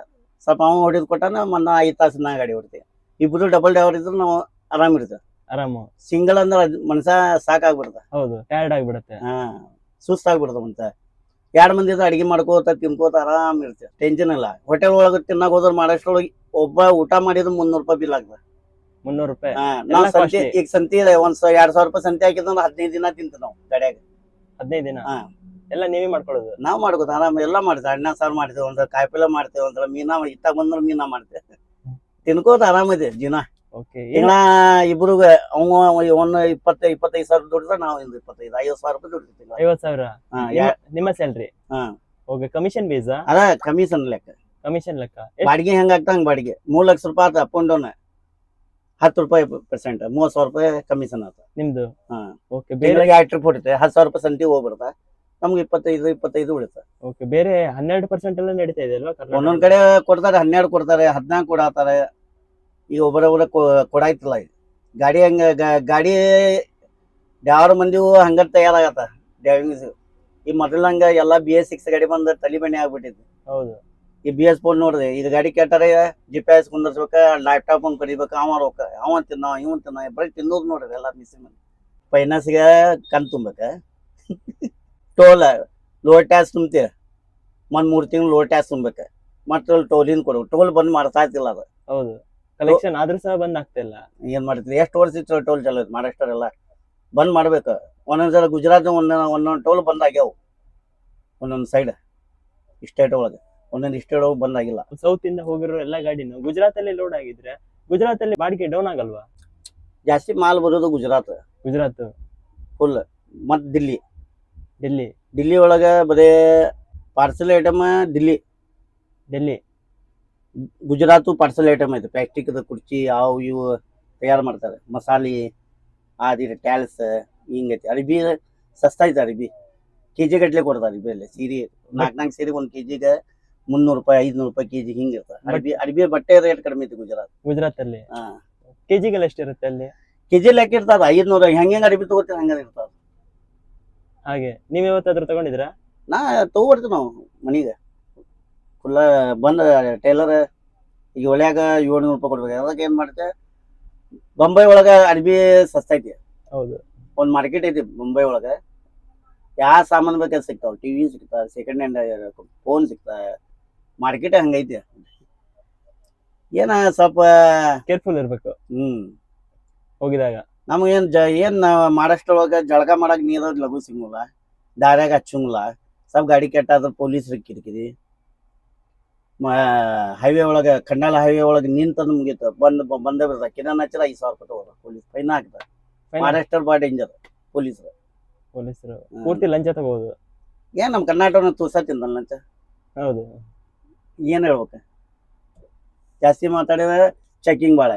Speaker 1: ಸ್ವಲ್ಪ ಅವ ಹೊಡೆದು ಕೊಟ್ಟಾನ ಮನ್ನ ಐದು ತಾಸು ನಾ ಗಾಡಿ ಹೊಡಿತೀವಿ. ಇಬ್ರು ಡಬಲ್ ಡ್ರೈವರ್ ಇದ್ರೆ ನಾವು ಆರಾಮ್ ಇರ್ತೇವೆ.
Speaker 2: ಆರಾಮು.
Speaker 1: ಸಿಂಗಲ್ ಅಂದ್ರೆ ಅದ್ ಮನ್ಸ ಸಾಕಾಗ್ಬಿಡ್ತ
Speaker 2: ಹೌದು ಟೈರ್ಡ್ ಆಗ್ಬಿಡತ್ತೆ.
Speaker 1: ಹಾ ಸುಸ್ತಾಗ್ಬಿಡ್ತ ಮಂತ ಎರಡ್ ಮಂದಿ ಇದ್ರೆ ಅಡಿಗೆ ಮಾಡ್ಕೋತ ತಿನ್ಕೋತ ಆರಾಮ್ ಇರ್ತೇವೆ. ಟೆನ್ಷನ್ ಇಲ್ಲ. ಹೋಟೆಲ್ ಒಳಗ ತಿನ್ನಾಕ ಹೋದ್ರೆ ಮಾಡೋಷ್ಟೊಳಗೆ ಒಬ್ಬ ಊಟ ಮಾಡಿದ್ರೆ ಮುನ್ನೂರು ರೂಪಾಯಿ ಬಿಲ್ ಆಗ್ತದೆ.
Speaker 2: ಮುನ್ನೂರು ರೂಪಾಯಿ.
Speaker 1: ಹಾ, ನಾವ್
Speaker 2: ಎಲ್ಲ
Speaker 1: ಸಂತಿ
Speaker 2: costly.
Speaker 1: ಈಗ ಸಂತಿ ಇದೆ ಒಂದ್ ಎರಡ್ ಸಾವಿರ ರೂಪಾಯಿ ಸಂತಿ ಹಾಕಿದ್ರೆ ಹದಿನೈದು ದಿನ ತಿಂತ ನಾವು ಗಡ್ಯಾಗ.
Speaker 2: ಹದಿನೈದು ದಿನ?
Speaker 1: ಹಾ.
Speaker 2: ಎಲ್ಲ ನೀವೇ ಮಾಡ್ಕೊಳ್ಳೋದು.
Speaker 1: ನಾವ್ ಮಾಡ್ಕೋತ ಆರಾಮ್ ಎಲ್ಲಾ ಮಾಡ್ತೇವೆ. ಅಣ್ಣ ಸಾರು ಮಾಡ್ತೇವೆ ಒಂದ್ ಕಾಯಿಪಲ್ಲೆ ಮಾಡ್ತೇವೆ ಒಂದ್ರ ಮೀನಾ ಇತ್ತಾಗ ಬಂದ್ರ ಮೀನಾ ಮಾಡ್ತೇವೆ. ತಿನ್ಕೋತ ಆರಾಮದೆ ದಿನ
Speaker 2: ಓಕೆ
Speaker 1: ದಿನ ಇಬ್ರುಗ ಅವ ಒಂದು ಇಪ್ಪತ್ತ ಇಪ್ಪತ್ತೈದು ಸಾವಿರ ದುಡಿದ್ರೆ ನಾವು ಒಂದು ಇಪ್ಪತ್ತೈದು ಐವತ್ತು ಸಾವಿರ ರೂಪಾಯಿ ದುಡಿತೀವಿ
Speaker 2: ಐವತ್ ಸಾವಿರ?
Speaker 1: ಹಾ,
Speaker 2: ನಿಮ್ಮ-
Speaker 1: ಯಾ-
Speaker 2: ನಿಮ್ಮ ಸ್ಯಾಲ್ರಿ
Speaker 1: ಹಾ.
Speaker 2: ಓಕೆ ಕಮಿಷನ್ ಬೇಸಾ
Speaker 1: ಅದ ಕಮಿಷನ್ ಲೆಕ್ಕ.
Speaker 2: ಕಮಿಷನ್ ಲೆಕ್ಕ. ಎಷ್ಟ್-
Speaker 1: ಬಾಡಿಗೆ ಹೆಂಗ ಆಗ್ತಾ ಹಂಗ ಬಾಡಿಗೆ. ಮೂರ್ ಲಕ್ಷ ರೂಪಾಯಿ ಆತ ಅಪ್ ಅಂಡ್ ಡೌನ್ ಹತ್ತು ರೂಪಾಯಿ ಪರ್ಸೆಂಟ್ ಮೂವತ್ ಸಾವಿರ ರೂಪಾಯಿ ಕಮಿಷನ್ ಆತ.
Speaker 2: ನಿಮ್ದು?
Speaker 1: ಹಾ.
Speaker 2: ಓಕೆ ಬೇರೆ
Speaker 1: ತಿಂಗಳಿಗೆ ಎರಡು ಟ್ರಿಪ್ ಹೊಡಿತೆ ಹತ್ತು ಸಾವಿರ ರೂಪಾಯಿ ಸಂತಿ ಹೋಗ್ಬಿಡ್ತ. ನಮ್ಗೆ ಇಪ್ಪತ್ತೈದು ಇಪ್ಪತ್ತೈದು ಉಳಿತ.
Speaker 2: ಓಕೆ ಬೇರೆ ಹನ್ನೆರಡು ಪರ್ಸೆಂಟ್ ಎಲ್ಲ ನಡೀತಾ ಇದೆ ಅಲ್ವಾ ಕರ್ನಾಟಕ?
Speaker 1: ಒಂದೊಂದ್ ಕಡೆ ಕೊಡ್ತಾರೆ ಹನ್ನೆರಡು ಕೊಡ್ತಾರೆ ಹದಿನಾಲ್ಕು ಕೊಡಾತಾರೆ. ಈಗ ಒಬ್ಬರೊಬ್ಬರ ಕೊಡಾಯ್ತಿಲ್ಲ ಈಗ. ಗಾಡಿ ಹಂಗ ಗಾ- ಗಾಡಿ ಯಾರು ಮಂದಿಗೂ ಹಂಗ ತಯಾರಾಗತ್ತ ಡ್ರೈವಿಂಗ್ ಈ ಮೊದಲಂಗ ಎಲ್ಲಾ ಬಿ ಎಸ್ ಸಿಕ್ಸ್ ಗಾಡಿ ಬಂದ ತಲಿ ಬೆಣ್ಣೆ ಆಗ್ಬಿಟ್ಟಿದ್ವಿ.
Speaker 2: ಹೌದು.
Speaker 1: ಈ ಬಿ ಎಸ್ ಫೋನ್ ನೋಡ್ರಿ ಈಗ ಗಾಡಿ ಕೆಟ್ಟಾರ ಜಿ ಪಿ ಎಸ್ ಕುಂದರ್ಸ್ಬೇಕ ಲ್ಯಾಪ್ಟಾಪ್ ಒಂದು ಕರಿಬೇಕು ಅವ ರೊಕ್ಕ ಅವ ತಿನ್ನ ಇವ್ ತಿನ್ನ ಬರೀ ತಿನ್ನೋದು ನೋಡ್ರಿ ಎಲ್ಲ ಮಿಸ್ ಫೈನಾನ್ಸ್ಗೆ ಕಣ್ ತುಂಬಬೇಕ [LAUGHS] ಟೋಲ್ ಲೋಡ್ ಟ್ಯಾಕ್ಸ್ ತುಂಬ್ತೀವಿ ಒಂದ್ ಮೂರ್ ತಿಂಗಳು ಲೋಡ್ ಟ್ಯಾಕ್ಸ್ ತುಂಬೇಕ ಮತ್ತೆ ಟೋಲಿನ ಕೊಡು ಟೋಲ್ ಬಂದ್ ಮಾಡ್ತಾ ಇರ್ತಿಲ್ಲ ಅದು.
Speaker 2: ಹೌದು. ಕಲೆಕ್ಷನ್ ಆದ್ರೂ ಸಹ ಬಂದ್ ಆಗ್ತಿಲ್ಲ.
Speaker 1: ಏನ್ ಮಾಡ್ತೀರಿ ಎಷ್ಟು ವರ್ಷ ಇತ್ತು ಟೋಲ್ ಚಲೋ ಐತಿ ಮಹಾರಾಷ್ಟ್ರ ಎಲ್ಲ ಬಂದ್ ಮಾಡ್ಬೇಕು. ಒಂದೊಂದ್ಸಲ ಗುಜರಾತ್ ಒಂದೊಂದ್ ಒಂದೊಂದು ಟೋಲ್ ಬಂದ್ ಆಗ್ಯಾವ. ಒಂದೊಂದು ಸೈಡ್ ಸ್ಟೇಟ್ ಒಳಗೆ. ಒಂದೊಂದು ಸ್ಟೇಟ್ ಒಳಗೆ ಬಂದ್ ಆಗಿಲ್ಲ.
Speaker 2: ಸೌತ್ ಇಂದ ಹೋಗಿರೋ ಎಲ್ಲ ಗಾಡಿನ ಗುಜರಾತ್ ಅಲ್ಲಿ ಲೋಡ್ ಆಗಿದ್ರೆ ಗುಜರಾತ್ ಅಲ್ಲಿ ಬಾಡಿಗೆ ಡೌನ್ ಆಗಲ್ವಾ?
Speaker 1: ಜಾಸ್ತಿ ಮಾಲ್ ಬರೋದು ಗುಜರಾತ್.
Speaker 2: ಗುಜರಾತ್.
Speaker 1: ಫುಲ್ ಮತ್ ದಿಲ್ಲಿ.
Speaker 2: ಡೆಲ್ಲಿ.
Speaker 1: ದಿಲ್ಲಿ ಒಳಗ ಬರೇ parcel item Dilli
Speaker 2: Delhi.
Speaker 1: Gujarat parcel item ಐತೆ. ಪ್ಲಾಸ್ಟಿಕ್ದ ಕುರ್ಚಿ ಅವು ಇವು ತಯಾರು ಮಾಡ್ತಾರೆ. ಮಸಾಲೆ ಆದಿ ಟ್ಯಾಲ್ಸ್ ಹಿಂಗೈತಿ. ಅರಿಬಿ ಸಸ್ತಾ ಐತೆ ಅರಿಬಿ. ಕೆ ಜಿ ಗಟ್ಲೆ ಕೊಡ್ತಾರೆ ಅರಿಬಿಯಲ್ಲಿ ಸೀರೆ ನಾಲ್ಕು ನಾಲ್ಕು ಸೀರೆ ಒಂದು ಕೆ ಜಿಗೆ ಮುನ್ನೂರು ರೂಪಾಯಿ ಐದ್ನೂರು ರೂಪಾಯಿ ಕೆ ಜಿ ಹಿಂಗೆ ಇರ್ತದೆ ಅರಿಬಿ ಅರಿಬಿ ಬಟ್ಟೆ ರೇಟ್ ಕಡಿಮೆ ಐತಿ ಗುಜರಾತ್.
Speaker 2: ಗುಜರಾತ್ ಅಲ್ಲಿ
Speaker 1: ಕೆ
Speaker 2: ಜಿಗೆಲ್ಲ ಎಷ್ಟಿರುತ್ತೆ ಅಲ್ಲಿ?
Speaker 1: ಕೆ ಜಿ ಲೆಕ್ಕ ಇರ್ತದ ಐದ್ನೂರ ಹೆಂಗೆ ಹೆಂಗೆ ಅರಿಬಿ ತಗೋತೀರಿ ಹಂಗೆ ಇರ್ತದ
Speaker 2: ಹಾಗೆ ನೀವ್ ಯಾವತ್ತಾದ್ರೂ ತಗೊಂಡಿದ್ರಾ
Speaker 1: ನಾ ತಗೋಬರ್ತೀವಿ ನಾವು ಮನಿಗೆ. ಫುಲ್ಲ ಬಂದ ಟೈಲರ್ ಈಗ ಒಳ್ಯಾಗ ಏಳ್ನೂರು ರೂಪಾಯಿ ಕೊಡ್ಬೇಕು. ಅದಕ್ಕೆ ಏನು ಮಾಡ್ತೆ? ಬೊಂಬೈ ಒಳಗೆ ಅರ್ಬಿ ಸಸ್ತಾ ಐತಿ.
Speaker 2: ಹೌದು.
Speaker 1: ಒಂದು ಮಾರ್ಕೆಟ್ ಐತಿ ಮುಂಬೈ ಒಳಗೆ. ಯಾವ ಸಾಮಾನು ಬೇಕಾದ್ರೆ ಸಿಗ್ತಾವ. ಟಿವಿ ಸಿಗ್ತಾವ ಸೆಕೆಂಡ್ ಹ್ಯಾಂಡ್ ಫೋನ್ ಸಿಗ್ತಾವ ಮಾರ್ಕೆಟ್ ಹಂಗೈತಿ ಏನ ಸ್ವಲ್ಪ
Speaker 2: ಕೇರ್ಫುಲ್ ಇರ್ಬೇಕು.
Speaker 1: ಹ್ಮ್.
Speaker 2: ಹೋಗಿದಾಗ
Speaker 1: ನಮಗೇನ್ ಜ ಏನ್ ಮಹಾರಾಷ್ಟ್ರ ಒಳಗ ಜಳಕ ಮಾಡಕ್ ನೀರ ಲಘು ಸಿಂಗಲ್ಲ. ದಾರ್ಯಾಗ ಹಚ್ಚಂಗಿಲ್ಲ. ಸ್ವಲ್ಪ ಗಾಡಿ ಕೆಟ್ಟಾದ್ರ ಪೊಲೀಸ್ ಕಿರಿಕಿರಿ. ಹೈವೇ ಒಳಗ ಖಂಡಾಲ ಹೈವೇ ಒಳಗ ನಿಂತಂದ್ ಮುಗೀತು. ಬಂದು ಬಂದೇ ಬರ್ತ ಕಿರಾಣ ಹಚ್ಚಿರ ಐದು ಸಾವಿರ ರೂಪಾಯಿ ತಗೋದ ಪೊಲೀಸ್ ಫೈನ್ ಹಾಕ್ತಾರೆ ಮಹಾರಾಷ್ಟ್ರ ಬಾ ಡೇಂಜರ್ ಪೊಲೀಸರು.
Speaker 2: ಪೊಲೀಸರು. ಪೂರ್ತಿ ಲಂಚ ತಗೋದು
Speaker 1: ಏನ್ ನಮ್ಮ ಕರ್ನಾಟಕನ ತುಸ ತಿಂದ ಲಂಚ?
Speaker 2: ಹೌದು.
Speaker 1: ಏನ್ ಹೇಳ್ಬೇಕು? ಜಾಸ್ತಿ ಮಾತಾಡಿದ್ರೆ ಚೆಕಿಂಗ್ ಭಾಳ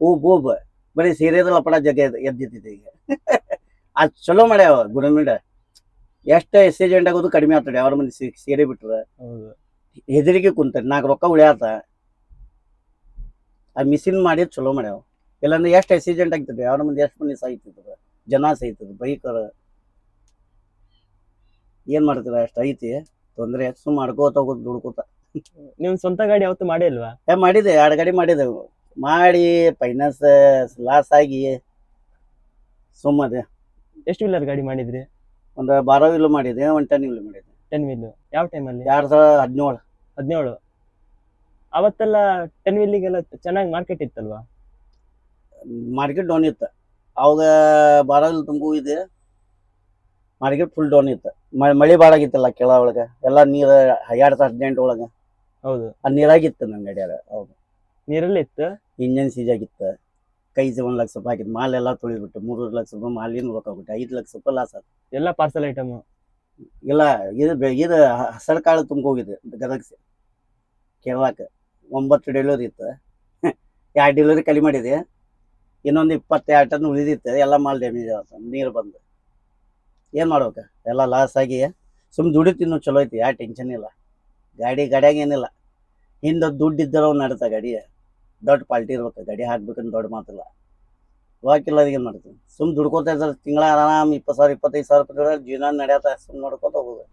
Speaker 1: ಹೂ ಬೂಬ್ ಬರೀ ಸೀರೆದ ಲಪಡ ಜಗ ಎದ್ದಿತ್ತಿದೆ ಈಗ. [LAUGHS] ಅದ್ ಚಲೋ ಮಾಡ್ಯಾವ ಗುರುಮಿಂಡ ಎಷ್ಟು ಎಕ್ಸಿಡೆಂಟ್ ಆಗೋದು ಕಡಿಮೆ ಆಗ್ತದೆ. ಅವ್ರ ಮಂದಿ ಸೀರೆ ಬಿಟ್ರೆ.
Speaker 2: ಹೆದರಿಗೆ
Speaker 1: ಹೆದರಿಕೆ ಕುಂತಾರೆ ನಾಲ್ಕು ರೊಕ್ಕ ಉಳಿಯಾತ. ಆ ಮಿಷಿನ್ ಮಾಡಿ ಚಲೋ ಮಾಡ್ಯಾವ ಇಲ್ಲಾಂದ್ರೆ ಎಷ್ಟು ಆಕ್ಸಿಡೆಂಟ್ ಆಗ್ತದೆ. ಅವ್ರ ಮಂದಿ ಎಷ್ಟು ಮಂದಿ ಸಾಯ್ತಿದ್ರು ಜನ ಸಾಯ್ತದ ಬೈಕರ್. ಏನ್ ಮಾಡ್ತೀರ? ಅಷ್ಟು ಐತಿ. ತೊಂದ್ರೆ ಸುಮ್ ಮಾಡ್ಕೋತ ಹೋಗೋದು ದುಡ್ಕೋತ.
Speaker 2: ನಿಮ್ ಸ್ವಂತ ಗಾಡಿ ಯಾವತ್ತು ಮಾಡಿಲ್ವಾ?
Speaker 1: ಏ ಮಾಡಿದೆ. ಎರಡು ಗಾಡಿ ಮಾಡಿದೆ. ಮಾಡಿ ಫೈನಾನ್ಸ್ ಲಾಸ್ ಆಗಿ ಸುಮ್ಮದೆ
Speaker 2: ಎಷ್ಟು ವೀಲರ್ ಗಾಡಿ ಮಾಡಿದ್ರಿ?
Speaker 1: ಒಂದು ಬಾರೋ ವಿಲ್ ಮಾಡಿದೆ ಒಂದು ಟೆನ್ ವಿಲ್ ಮಾಡಿದೆ
Speaker 2: ಟೆನ್ ವೀಲ್ ಯಾವ ಟೈಮಲ್ಲಿ
Speaker 1: ಎರಡು ಸಾವಿರದ ಹದಿನೇಳು.
Speaker 2: ಹದಿನೇಳು. ಅವತ್ತೆಲ್ಲ ಟೆನ್ ವೀಲಿಗೆಲ್ಲ ಚೆನ್ನಾಗಿ ಮಾರ್ಕೆಟ್ ಇತ್ತಲ್ವಾ?
Speaker 1: ಮಾರ್ಕೆಟ್ ಡೌನ್ ಇತ್ತು. ಅವಾಗ ಬಾರೋ ವೀಲ್ ತುಂಬ ಇದೆ. ಮಾರ್ಕೆಟ್ ಫುಲ್ ಡೌನ್ ಇತ್ತು. ಮಳೆ ಭಾಳ ಆಗಿತ್ತಲ್ಲ ಕೆಳ ಒಳಗೆ ಎಲ್ಲ ನೀರು ಎರಡು ಸಾವಿರದ ಹದಿನೆಂಟು ಒಳಗೆ.
Speaker 2: ಹೌದು.
Speaker 1: ಅದು ನೀರಾಗಿತ್ತು ನನ್ನ ಗಡಿಯಾಗ ಹೌದು
Speaker 2: ನೀರಲ್ಲಿ ಇತ್ತು?
Speaker 1: ಇಂಜನ್ ಸೀಜ್ ಆಗಿತ್ತು. ಕೈ ಒಂದು ಲಕ್ಷ ರೂಪಾಯಿ ಹಾಕಿತ್ತು ಮಾಲ್ ಎಲ್ಲ ತುಳಿದ್ಬಿಟ್ಟು ಮೂರು ಲಕ್ಷ ರೂಪಾಯಿ ಮಾಲಿನ ರೊಕ್ಕ ಬಿಟ್ಟು ಐದು ಲಕ್ಷ ರೂಪಾಯಿ ಲಾಸ್ ಆಯ್ತು
Speaker 2: ಎಲ್ಲ ಪಾರ್ಸಲ್ ಐಟಮ್
Speaker 1: ಇಲ್ಲ ಇದು ಬೆ- ಇದು ಹಸರು ಕಾಳು ತುಂಬ್ಕೋಗಿದೆ ಗದಗ್ಸಿ. ಕೇರಳಕ್ಕ ಒಂಬತ್ತು ಡೆಲಿವರಿ ಇತ್ತು. [LAUGHS] ಎರಡು ಡೆಲಿವರಿ ಕಲಿ ಮಾಡಿದೆ. ಇನ್ನೊಂದು ಇಪ್ಪತ್ತೆರಡು ಟನ್ ಉಳಿದಿತ್ತು. ಎಲ್ಲ ಮಾಲ್ ಡ್ಯಾಮೇಜ್ ಆಯ್ತು ನೀರು ಬಂದು. ಏನು ಮಾಡ್ಬೇಕು? ಎಲ್ಲ ಲಾಸ್ ಆಗಿ. ಸುಮ್ ದುಡಿ ತಿನ್ನು ಚಲೋ ಐತಿ. ಯಾವ ಟೆನ್ಷನ್ ಇಲ್ಲ. ಗಾಡಿ ಗಾಡಿಯಾಗ ಏನಿಲ್ಲ. ಹಿಂದೆ ದುಡ್ಡು ಇದ್ದರೆ ಅವ್ನು ನಡೀತಾ ಗಾಡಿ. ದೊಡ್ಡ ಪಾಲ್ಟಿ ಇರ್ಬೇಕು ಗಾಡಿ ಹಾಕ್ಬೇಕಂತ ದೊಡ್ಡ ಮಾತಿಲ್ಲ. ವಾಕಿಲ್ಲ ಏನು ಮಾಡ್ತೀನಿ ಸುಮ್ ದುಡ್ಕೋತಾ ಇದ್ದಾರೆ ತಿಂಗಳ ಆರಾಮ್ ಇಪ್ಪತ್ತು ಸಾವಿರ ಇಪ್ಪತ್ತೈದು ಸಾವಿರ ರೂಪಾಯಿ ಜೀವನ ನಡೆಯತ್ತ ಸುಮ್ ನೋಡ್ಕೋತ ಹೋಗೋದು.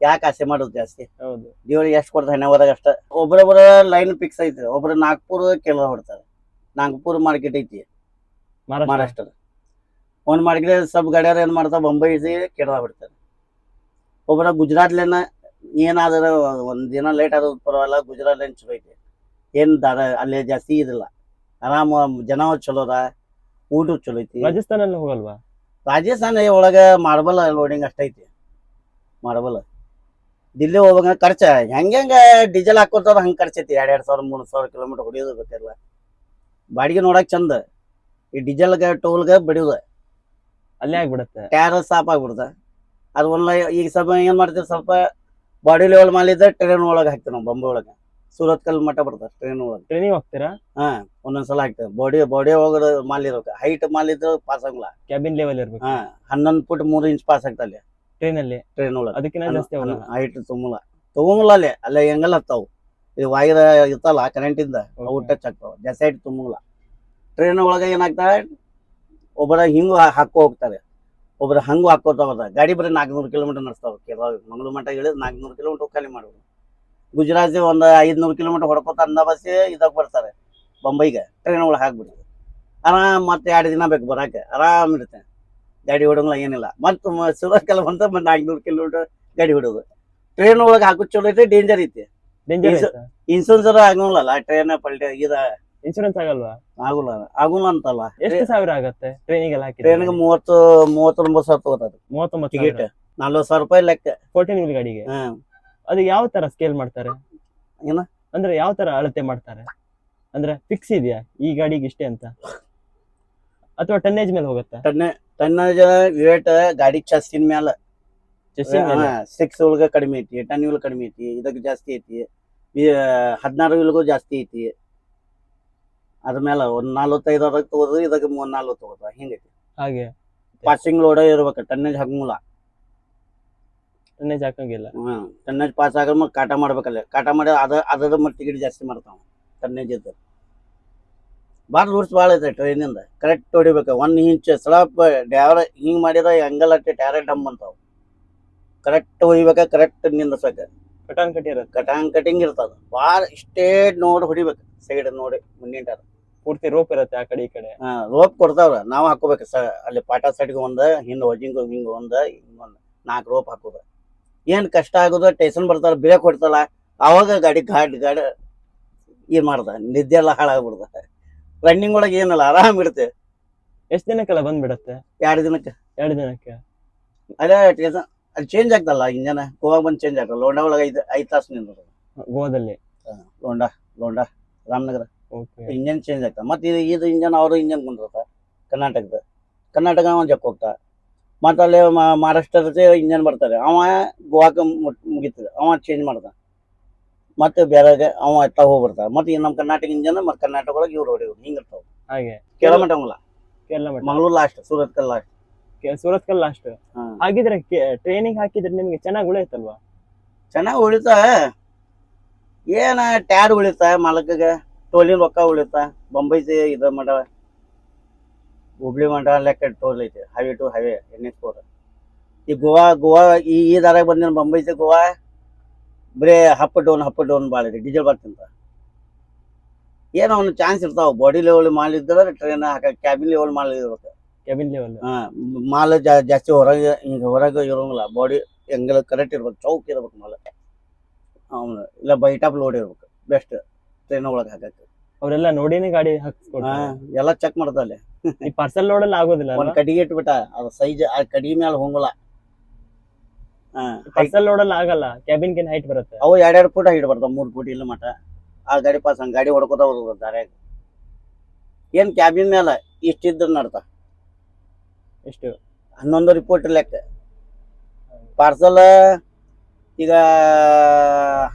Speaker 1: ಯಾಕೆ ಆಸೆ ಮಾಡೋದು ಜಾಸ್ತಿ?
Speaker 2: ಹೌದು.
Speaker 1: ದೇವ್ರಿಗೆ ಎಷ್ಟು ಕೊಡ್ತಾರೆ ಹಣೆವರೆಗೆ ಅಷ್ಟ. ಒಬ್ಬರೊಬ್ಬರ ಲೈನ್ ಫಿಕ್ಸ್ ಐತಿ. ಒಬ್ರು ನಾಗ್ಪುರ್ ಕೇರಳ ಹೊಡ್ತಾರೆ. ನಾಗ್ಪುರ್ ಮಾರ್ಕೆಟ್ ಐತಿ.
Speaker 2: ಮಹಾರಾಷ್ಟ್ರ.
Speaker 1: ಮಹಾರಾಷ್ಟ್ರ. ಒಂದ್ ಮಾರ್ಕೆಟ್ ಸಬ್ ಗಾಡಿಯವ್ರು ಏನ್ ಮಾಡ್ತಾರ? ಬೊಂಬೈ ಕೇರಳ ಹೊಡ್ತಾರೆ ಒಬ್ಬರ ಗುಜರಾತ್ಲೇನ ಏನಾದ್ರ ಒಂದು ದಿನ ಲೇಟ್ ಆದ್ರೂ ಪರವಾಗಿಲ್ಲ ಗುಜರಾತ್ ಲೈನ್ ಚಲೋ ಐತಿ. ಏನ್ ದಾರ ಅಲ್ಲೇ ಜಾಸ್ತಿ ಇದಿಲ್ಲ. ಆರಾಮ ಜನ ಚಲೋ ಅದ ಊಟ ಚಲೋ ಐತಿ.
Speaker 2: ರಾಜಸ್ಥಾನ ಹೋಗಲ್ವಾ?
Speaker 1: ರಾಜಸ್ಥಾನ ಒಳಗ ಮಾರ್ಬಲ್ ಲೋಡಿಂಗ್ ಅಷ್ಟೈತಿ ಮಾರ್ಬಲ್ ದಿಲ್ಲಿ ಹೋಗಂಗ ಖರ್ಚ. ಹೆಂಗ ಡೀಸೆಲ್ ಹಾಕೋತಾರ ಹಂಗ ಖರ್ಚೈತಿ ಎರಡ್ ಎರಡ್ ಸಾವಿರ ಮೂರ್ ಸಾವಿರ ಕಿಲೋಮೀಟರ್ ಹೊಡಿಯೋದು ಗೊತ್ತಿಲ್ಲ. ಬಾಡಿಗೆ ನೋಡಕ್ ಚಂದ. ಈ ಡೀಸೆಲ್ಗೆ ಟೋಲ್ಗೆ ಬಡಿಯೋದು.
Speaker 2: ಅಲ್ಲೇ ಆಗ್ಬಿಡುತ್ತೆ.
Speaker 1: ಟ್ಯಾರ ಸಾಪ್ ಆಗ್ಬಿಡುತ್ತೆ. ಅದು ಒಂದ್ ಈಗ ಸ್ವಲ್ಪ ಏನ್ ಮಾಡ್ತೀವಿ ಸ್ವಲ್ಪ ಬಾಡಿ ಲೆವೆಲ್ ಮಾಲ್ ಇದ್ರೆ ಟ್ರೈನ್ ಒಳಗೆ ಹಾಕ್ತೀವಿ ನಾವು ಬೊಂಬೆ ಒಳಗೆ. ಸೂರತ್ ಕಲ್ ಮಠ ಬರ್ತಾರೆ ಟ್ರೈನ್ ಒಳಗೆ.
Speaker 2: ಟ್ರೈನಿಗೆ ಹೋಗ್ತೀರಾ?
Speaker 1: ಹಾ ಒಂದೊಂದ್ಸಲ ಆಗ್ತದೆ. ಬಾಡಿ ಬಾಡಿ ಹೋಗೋದು ಮಾಲ್ ಇರೋಕೆ. ಹೈಟ್ ಮಾಲ್ ಇದ್ರೆ ಪಾಸ್ ಆಗಲ್ಲ.
Speaker 2: ಕ್ಯಾಬಿನ್ ಲೆವೆಲ್ ಇರ್ಬೇಕು.
Speaker 1: ಹಾ ಹನ್ನೊಂದು ಫುಟ್ ಮೂರು ಇಂಚ್ ಪಾಸ್ ಆಗ್ತಾ ಅಲ್ಲಿ.
Speaker 2: ಟ್ರೈನ್ ಅಲ್ಲಿ?
Speaker 1: ಟ್ರೈನ್ ಒಳಗೆ.
Speaker 2: ಅದಕ್ಕಿಂತ ಜಾಸ್ತಿ
Speaker 1: ಹೈಟ್ ತುಂಬಲ್ಲ. ತಗೊಂಗಿಲ್ಲ ಅಲ್ಲೇ. ಅಲ್ಲೇ ಹೆಂಗಲ್ಲ ಹತ್ತಾವು. ಇದು ವಾಯರ್ ಇರ್ತಲ್ಲ ಕರೆಂಟ್ ಇಂದ. ಅವು. ಟಚ್ ಆಗ್ತಾವ. ಜಾಸ್ತಿ ಹೈಟ್ ತುಂಬಲ್ಲ. ಟ್ರೈನ್ ಒಳಗೆ ಏನಾಗ್ತದೆ ಒಬ್ಬರ ಹಿಂಗು ಹಾಕೋ ಹೋಗ್ತಾರೆ. ಒಬ್ಬರು ಹಂಗು ಹಾಕೋತ ಹೋದ ಗಾಡಿ ಬರೀ ನಾಲ್ಕುನೂರು ಕಿಲೋಮೀಟರ್ ನಡೆಸ್ತಾವ. ಕೆಲವು ಮಂಗಳೂರು ಮಠ ಇಳಿದು ನಾಲ್ಕುನೂರು ಕಿಲೋಮೀಟರ್ ಖಾಲಿ ಮಾಡೋದು ಗುಜರಾತ್ ಒಂದ್ ಐದ್ನೂರು ಕಿಲೋಮೀಟರ್ ಹೊಡ್ಕೋತ ಅಂದ ಬಸ್ ಇದಕ್ ಬರ್ತಾರೆ. ಬೊಂಬೈಗೆ. ಟ್ರೈನ್ ಒಳಗ್ ಹಾಕ್ಬಿಡ್ತೀವಿ ಆರಾಮ್ ಮತ್ತೆ ಎರಡು ದಿನ ಬೇಕು ಬರಾಕ. ಆರಾಮ್ ಇರುತ್ತೆ. ಗಾಡಿ ಹೊಡಂಗಿಲ್ಲ ಏನಿಲ್ಲ. ಮತ್ತು ಸುರತ್ಕಲ್ ಬಂತ ಮತ್ತೆ ನಾಲ್ಕುನೂರು ಕಿಲೋಮೀಟರ್ ಗಾಡಿ ಹೊಡೋದು ಟ್ರೈನ್ ಒಳಗೆ ಹಾಕೋದು ಚಲೋ ಐತಿ ಡೇಂಜರ್ ಐತಿ. ಇನ್ಸೂರೆನ್ಸ್ ಆಗಲ್ಲ ಟ್ರೈನ್ ಪಲ್ಟಿ ಇದ
Speaker 2: ಇನ್ಶೂರೆನ್ಸ್ ಆಗಲ್ವಾ?
Speaker 1: ಆಗುಲ್ಲ ಆಗುಲ್ಲ ಅಂತಲ್ಲ.
Speaker 2: ಎಷ್ಟು ಸಾವಿರ ಆಗತ್ತೆ ಟ್ರೈನಿಗೆಲ್ಲ ಹಾಕಿ
Speaker 1: ಟ್ರೈನ್ಗೆ ಮೂವತ್ತು ಮೂವತ್ತೊಂಬತ್ತು ಸಾವಿರ ತಗೋತದ.
Speaker 2: ಮೂವತ್ತೊಂಬತ್ತು
Speaker 1: ಟಿಕೆಟ್. ನಲ್ವತ್ತು ಸಾವಿರ ರೂಪಾಯಿ ಲೆಕ್ಕ.
Speaker 2: ಫೋರ್ಟೀನ್ ವೀಲ್ ಗಾಡಿಗೆ?
Speaker 1: ಹ್ಮ್.
Speaker 2: ಅದು ಯಾವ ತರ ಸ್ಕೇಲ್ ಮಾಡ್ತಾರೆ?
Speaker 1: ಏನ?
Speaker 2: ಅಂದ್ರೆ ಯಾವ ತರ ಅಳತೆ ಮಾಡ್ತಾರೆ? ಅಂದ್ರೆ ಫಿಕ್ಸ್ ಇದೆಯಾ? ಈ ಗಾಡಿಗೆ ಇಷ್ಟೇ ಅಂತ? ಅಥವಾ ಟನ್ನೇಜ್ ಮೇಲೆ ಹೋಗುತ್ತೆ?
Speaker 1: ಟನ್ನೆ ಟನ್ನೇಜ್ ವೇಟ್ ಗಾಡಿ
Speaker 2: ಚೆಸ್ಸಿನ ಮೇಲೆ?
Speaker 1: ಸಿಕ್ಸ್ ಒಳಗ ಕಡಿಮೆ ಐತಿ ಟನ್ ವೀಲ್ ಕಡಿಮೆ ಐತಿ ಇದಕ್ಕೆ ಜಾಸ್ತಿ ಐತಿ ಹದಿನಾರು ಇಲ್ಗೂ ಜಾಸ್ತಿ ಐತಿ. ಅದ್ರ ಮೇಲೆ ಒಂದ್ ನಲ್ವತ್ತೈದು ಅದಕ್ಕೆ ತಗೋದು ಇದಕ್ಕೆ ಮೂವತ್ ನಲ್ವತ್ತು ತಗೋದ ಹಿಂಗೈತಿ.
Speaker 2: ಹಾಗೆ.
Speaker 1: ಪಾಸಿಂಗ್ ಲೋಡ ಇರ್ಬೇಕು ಟನ್ನೇಜ್ ಹಾಕಂಗಿಲ್ಲ
Speaker 2: ಟನ್ನೇಜ್ ಹಾಕಂಗಿಲ್ಲ.
Speaker 1: ಹ್ಮ್. ಟನ್ನೇಜ್ ಪಾಸ್ ಆಗ ಕಾಟ ಮಾಡ್ಬೇಕಲ್ಲ. ಕಾಟ ಮಾಡಿ ಅದ ಅದದ ಮತ್ತೆ ಟಿಕೆಟ್ ಜಾಸ್ತಿ ಮಾಡ್ತಾವ ಟನ್ನೇಜ್ ಇದ್ದ. ಭಾಳ ರೂಟ್ಸ್ ಭಾಳ ಐತೆ ಟ್ರೈನಿಂದ ಕರೆಕ್ಟ್ ಹೊಡಿಬೇಕು. ಒನ್ ಇಂಚ್ ಸ್ವಲ್ಪ ಡ್ಯಾವರ ಹಿಂಗೆ ಮಾಡಿದ್ರೆ ಹಂಗಲ್ಲ ಟ್ಯಾರೆ ಡಮ್ ಅಂತಾವ. ಕರೆಕ್ಟ್ ಹೊಡಿಬೇಕ ಕರೆಕ್ಟ್ ನಿಂದಿಸ್ಬೇಕು
Speaker 2: ಕಟಾನ್ ಕಟ್ಟಿ
Speaker 1: ಕಟಾಂಗ್ ಕಟಿಂಗ್ ಇರ್ತದ. ಭಾಳ ಇಷ್ಟೇ ನೋಡಿ ಹೊಡಿಬೇಕು. ಸೈಡ್ ನೋಡಿ ಮುಂದಿನ
Speaker 2: ಪೂರ್ತಿ ರೋಪ್ ಇರುತ್ತೆ ಆ ಕಡೆ ಈ ಕಡೆ.
Speaker 1: ರೋಪ್ ಕೊಡ್ತಾವ್ರ. ನಾವು ಹಾಕೋಬೇಕು ಸ ಅಲ್ಲಿ ಪಾಟ ಸೈಡ್ಗೆ ಒಂದ ಹಿಂದೆ ಹೊಜಿಂಗ್ ಒಂದು ಹಿಂಗೆ ಒಂದು ನಾಲ್ಕು ರೋಪ್ ಹಾಕೋದು. ಏನ್ ಕಷ್ಟ ಆಗೋದು ಟೇಷನ್ ಬರ್ತಾರ ಬ್ರೇಕ್ ಹೊಡ್ತಲ್ಲ ಅವಾಗ ಗಾಡಿ ಗಾಡಿ ಗಾಡಿ ಏನ್ ಮಾಡ್ದ ನಿದ್ದೆ ಎಲ್ಲ ಹಾಳಾಗ್ಬಿಡ್ದ. ರನ್ನಿಂಗ್ ಒಳಗೆ ಏನಲ್ಲ ಆರಾಮ್ ಇರುತ್ತೆ.
Speaker 2: ಎಷ್ಟ್ ದಿನಕ್ಕೆಲ್ಲ ಬಂದ್ಬಿಡತ್ತೆ?
Speaker 1: ಎರಡು ದಿನಕ್ಕೆ.
Speaker 2: ಎರಡು ದಿನಕ್ಕೆ?
Speaker 1: ಅದೇ ಟೇಷನ್ ಅಲ್ಲಿ ಚೇಂಜ್ ಆಗ್ತಲ್ಲ ಇಂಜನ್ ಗೋವಾಗ ಬಂದು ಚೇಂಜ್ ಆಗ್ತಲ್ಲ ಲೋಂಡಾ ಒಳಗೆ ಐದು ಐದು ತಾಸು ನಿಂದ
Speaker 2: ಗೋವಾದಲ್ಲಿ?
Speaker 1: Londa Londa Ramanagar.
Speaker 2: Okay.
Speaker 1: Engine change ಆಗ್ತದೆ. ಮತ್ತೆ ಇದು ಇದು ಇಂಜನ್ ಅವರು ಇಂಜನ್ ಬಂದಿರ್ತ ಕರ್ನಾಟಕದ. ಕರ್ನಾಟಕ ಒಂದು ಜಕ್ ಹೋಗ್ತಾ. ಮತ್ತೆ ಅಲ್ಲಿ ಮಹಾರಾಷ್ಟ್ರದ ಇಂಜನ್ ಬರ್ತಾರೆ. ಅವ ಗೋವಾಕ ಮುಗಿತದೆ. ಅವ ಚೇಂಜ್ ಮಾಡ್ದ ಮತ್ತೆ ಬೇರೆ ಅವ ಎತ್ತ ಹೋಗ್ಬಿಡ್ತಾರ ಮತ್ತೆ ನಮ್ಮ ಕರ್ನಾಟಕ ಇಂಜನ್ ಮತ್ತೆ ಕರ್ನಾಟಕ ಒಳಗೆ ಇವ್ರು ಹೊಡಿಯೋರು.
Speaker 2: ಹಾಗೆ.
Speaker 1: ಕೇರಳ ಮಟ್ಟಂಗಿಲ್ಲ
Speaker 2: ಕೇರಳ ಮಟ್ಟ.
Speaker 1: ಮಂಗಳೂರು ಲಾಸ್ಟ್ ಸೂರತ್ ಕಲ್ ಲಾಸ್ಟ್
Speaker 2: ಸೂರತ್ ಕಲ್ ಲಾಸ್ಟ್. ಹಾಗಿದ್ರೆ ಟ್ರೈನಿಂಗ್ ಹಾಕಿದ್ರೆ ನಿಮ್ಗೆ ಚೆನ್ನಾಗಿ ಉಳಿಯುತ್ತಲ್ವಾ?
Speaker 1: ಚೆನ್ನಾಗಿ ಉಳಿತ. ಏನ ಟ್ಯಾಡ್ ಉಳಿತ ಮಾಲಕಗೆ ಟೋಲಿನ ರೊಕ್ಕ ಉಳಿತ? ಬೊಂಬೈ ಇದ ಮಾಡ ಹುಬ್ಳಿ ಮಂಟ ಲೆಕ್ಕ ಟೋಲ್ ಐತಿ highway to highway N H four ಈ ಗೋವಾ ಗೋವಾ ಈ ಈ ದಾರಾಗ ಬಂದಿನ ಬೊಂಬೈತಿ ಗೋವಾ ಬರೇ ಹಪ್ ಡೌನ್ ಹಪ್ ಡೌನ್ ಭಾಳ ಐತಿ ಡೀಸೆಲ್ ಬರ್ತಿಂತ. ಏನೋ ಅವನು ಚಾನ್ಸ್ ಇರ್ತಾವ ಬಾಡಿ ಲೆವೆಲ್ ಮಾಲ್ ಟ್ರೈನ್ ಹಾಕ ಕ್ಯಾಬಿನ್ ಲೆವೆಲ್ ಮಾಲ್ ಇರ್ಬೇಕು
Speaker 2: ಕ್ಯಾಬಿನ್ ಲೆವೆಲ್
Speaker 1: ಹಾ ಮಾಲ್ ಜಾಸ್ತಿ ಹೊರಗೆ ಹಿಂಗ ಹೊರಗೆ ಇರೋಂಗಿಲ್ಲ ಬಾಡಿ ಹೆಂಗೆಲ್ಲ ಕರೆಕ್ಟ್ ಇರ್ಬೇಕು ಚೌಕ್ ಇರ್ಬೇಕು ಮಾಲ್. ಅವನು ಇಲ್ಲ ಬೈಟಾಪ್ ಲೋಡ್ ಇರ್ಬೇಕು ಬೆಸ್ಟ್ ಟ್ರೈನ್ ಒಳಗೆ ಹಾಕಕ್ಕೆ.
Speaker 2: ಅವರೆಲ್ಲ ನೋಡಿನೇ ಗಾಡಿ ಹಾಕ್ಸ್ಕೊಡ್ತಾರೆ.
Speaker 1: ಎಲ್ಲ ಚೆಕ್ ಮಾಡ್ತಾರೆ
Speaker 2: ಈ ಪಾರ್ಸಲ್ ನೋಡಲ್ಲ ಆಗೋದಿಲ್ಲ
Speaker 1: ಒಂದ್ ಕಟ್ಟಿಗೆ ಇಟ್ಬಿಟ್ಟ ಅದು ಸೈಜ್ ಆ ಕಡಿಗೆ ಮೇಲೆ ಹೋಗಲ್ಲ.
Speaker 2: ಪಾರ್ಸಲ್ ಲೋಡಲ್ಲಿ ಆಗಲ್ಲ ಕ್ಯಾಬಿನ್ ಗಿನ್ ಹೈಟ್ ಬರುತ್ತೆ.
Speaker 1: ಅವು ಎರಡೆರಡು ಫುಟ್ ಹೈಟ್ ಬರ್ತಾವ ಮೂರು ಫುಟ್ ಇಲ್ಲ ಮಟ. ಆ ಗಾಡಿ ಪಾಸ್ ಹಂಗ ಗಾಡಿ ಹೊಡ್ಕೋತ ಹೋಗ್ತಾರೆ ದಾರ್ಯಾಗ. ಏನ್ ಕ್ಯಾಬಿನ್ ಮೇಲೆ ಇಷ್ಟಿದ್ರ ನಡ್ತ.
Speaker 2: ಎಷ್ಟು?
Speaker 1: ಹನ್ನೊಂದು ರಿಪೋರ್ಟ್ ಲೆಕ್ಕ. ಪಾರ್ಸಲ್ ಈಗ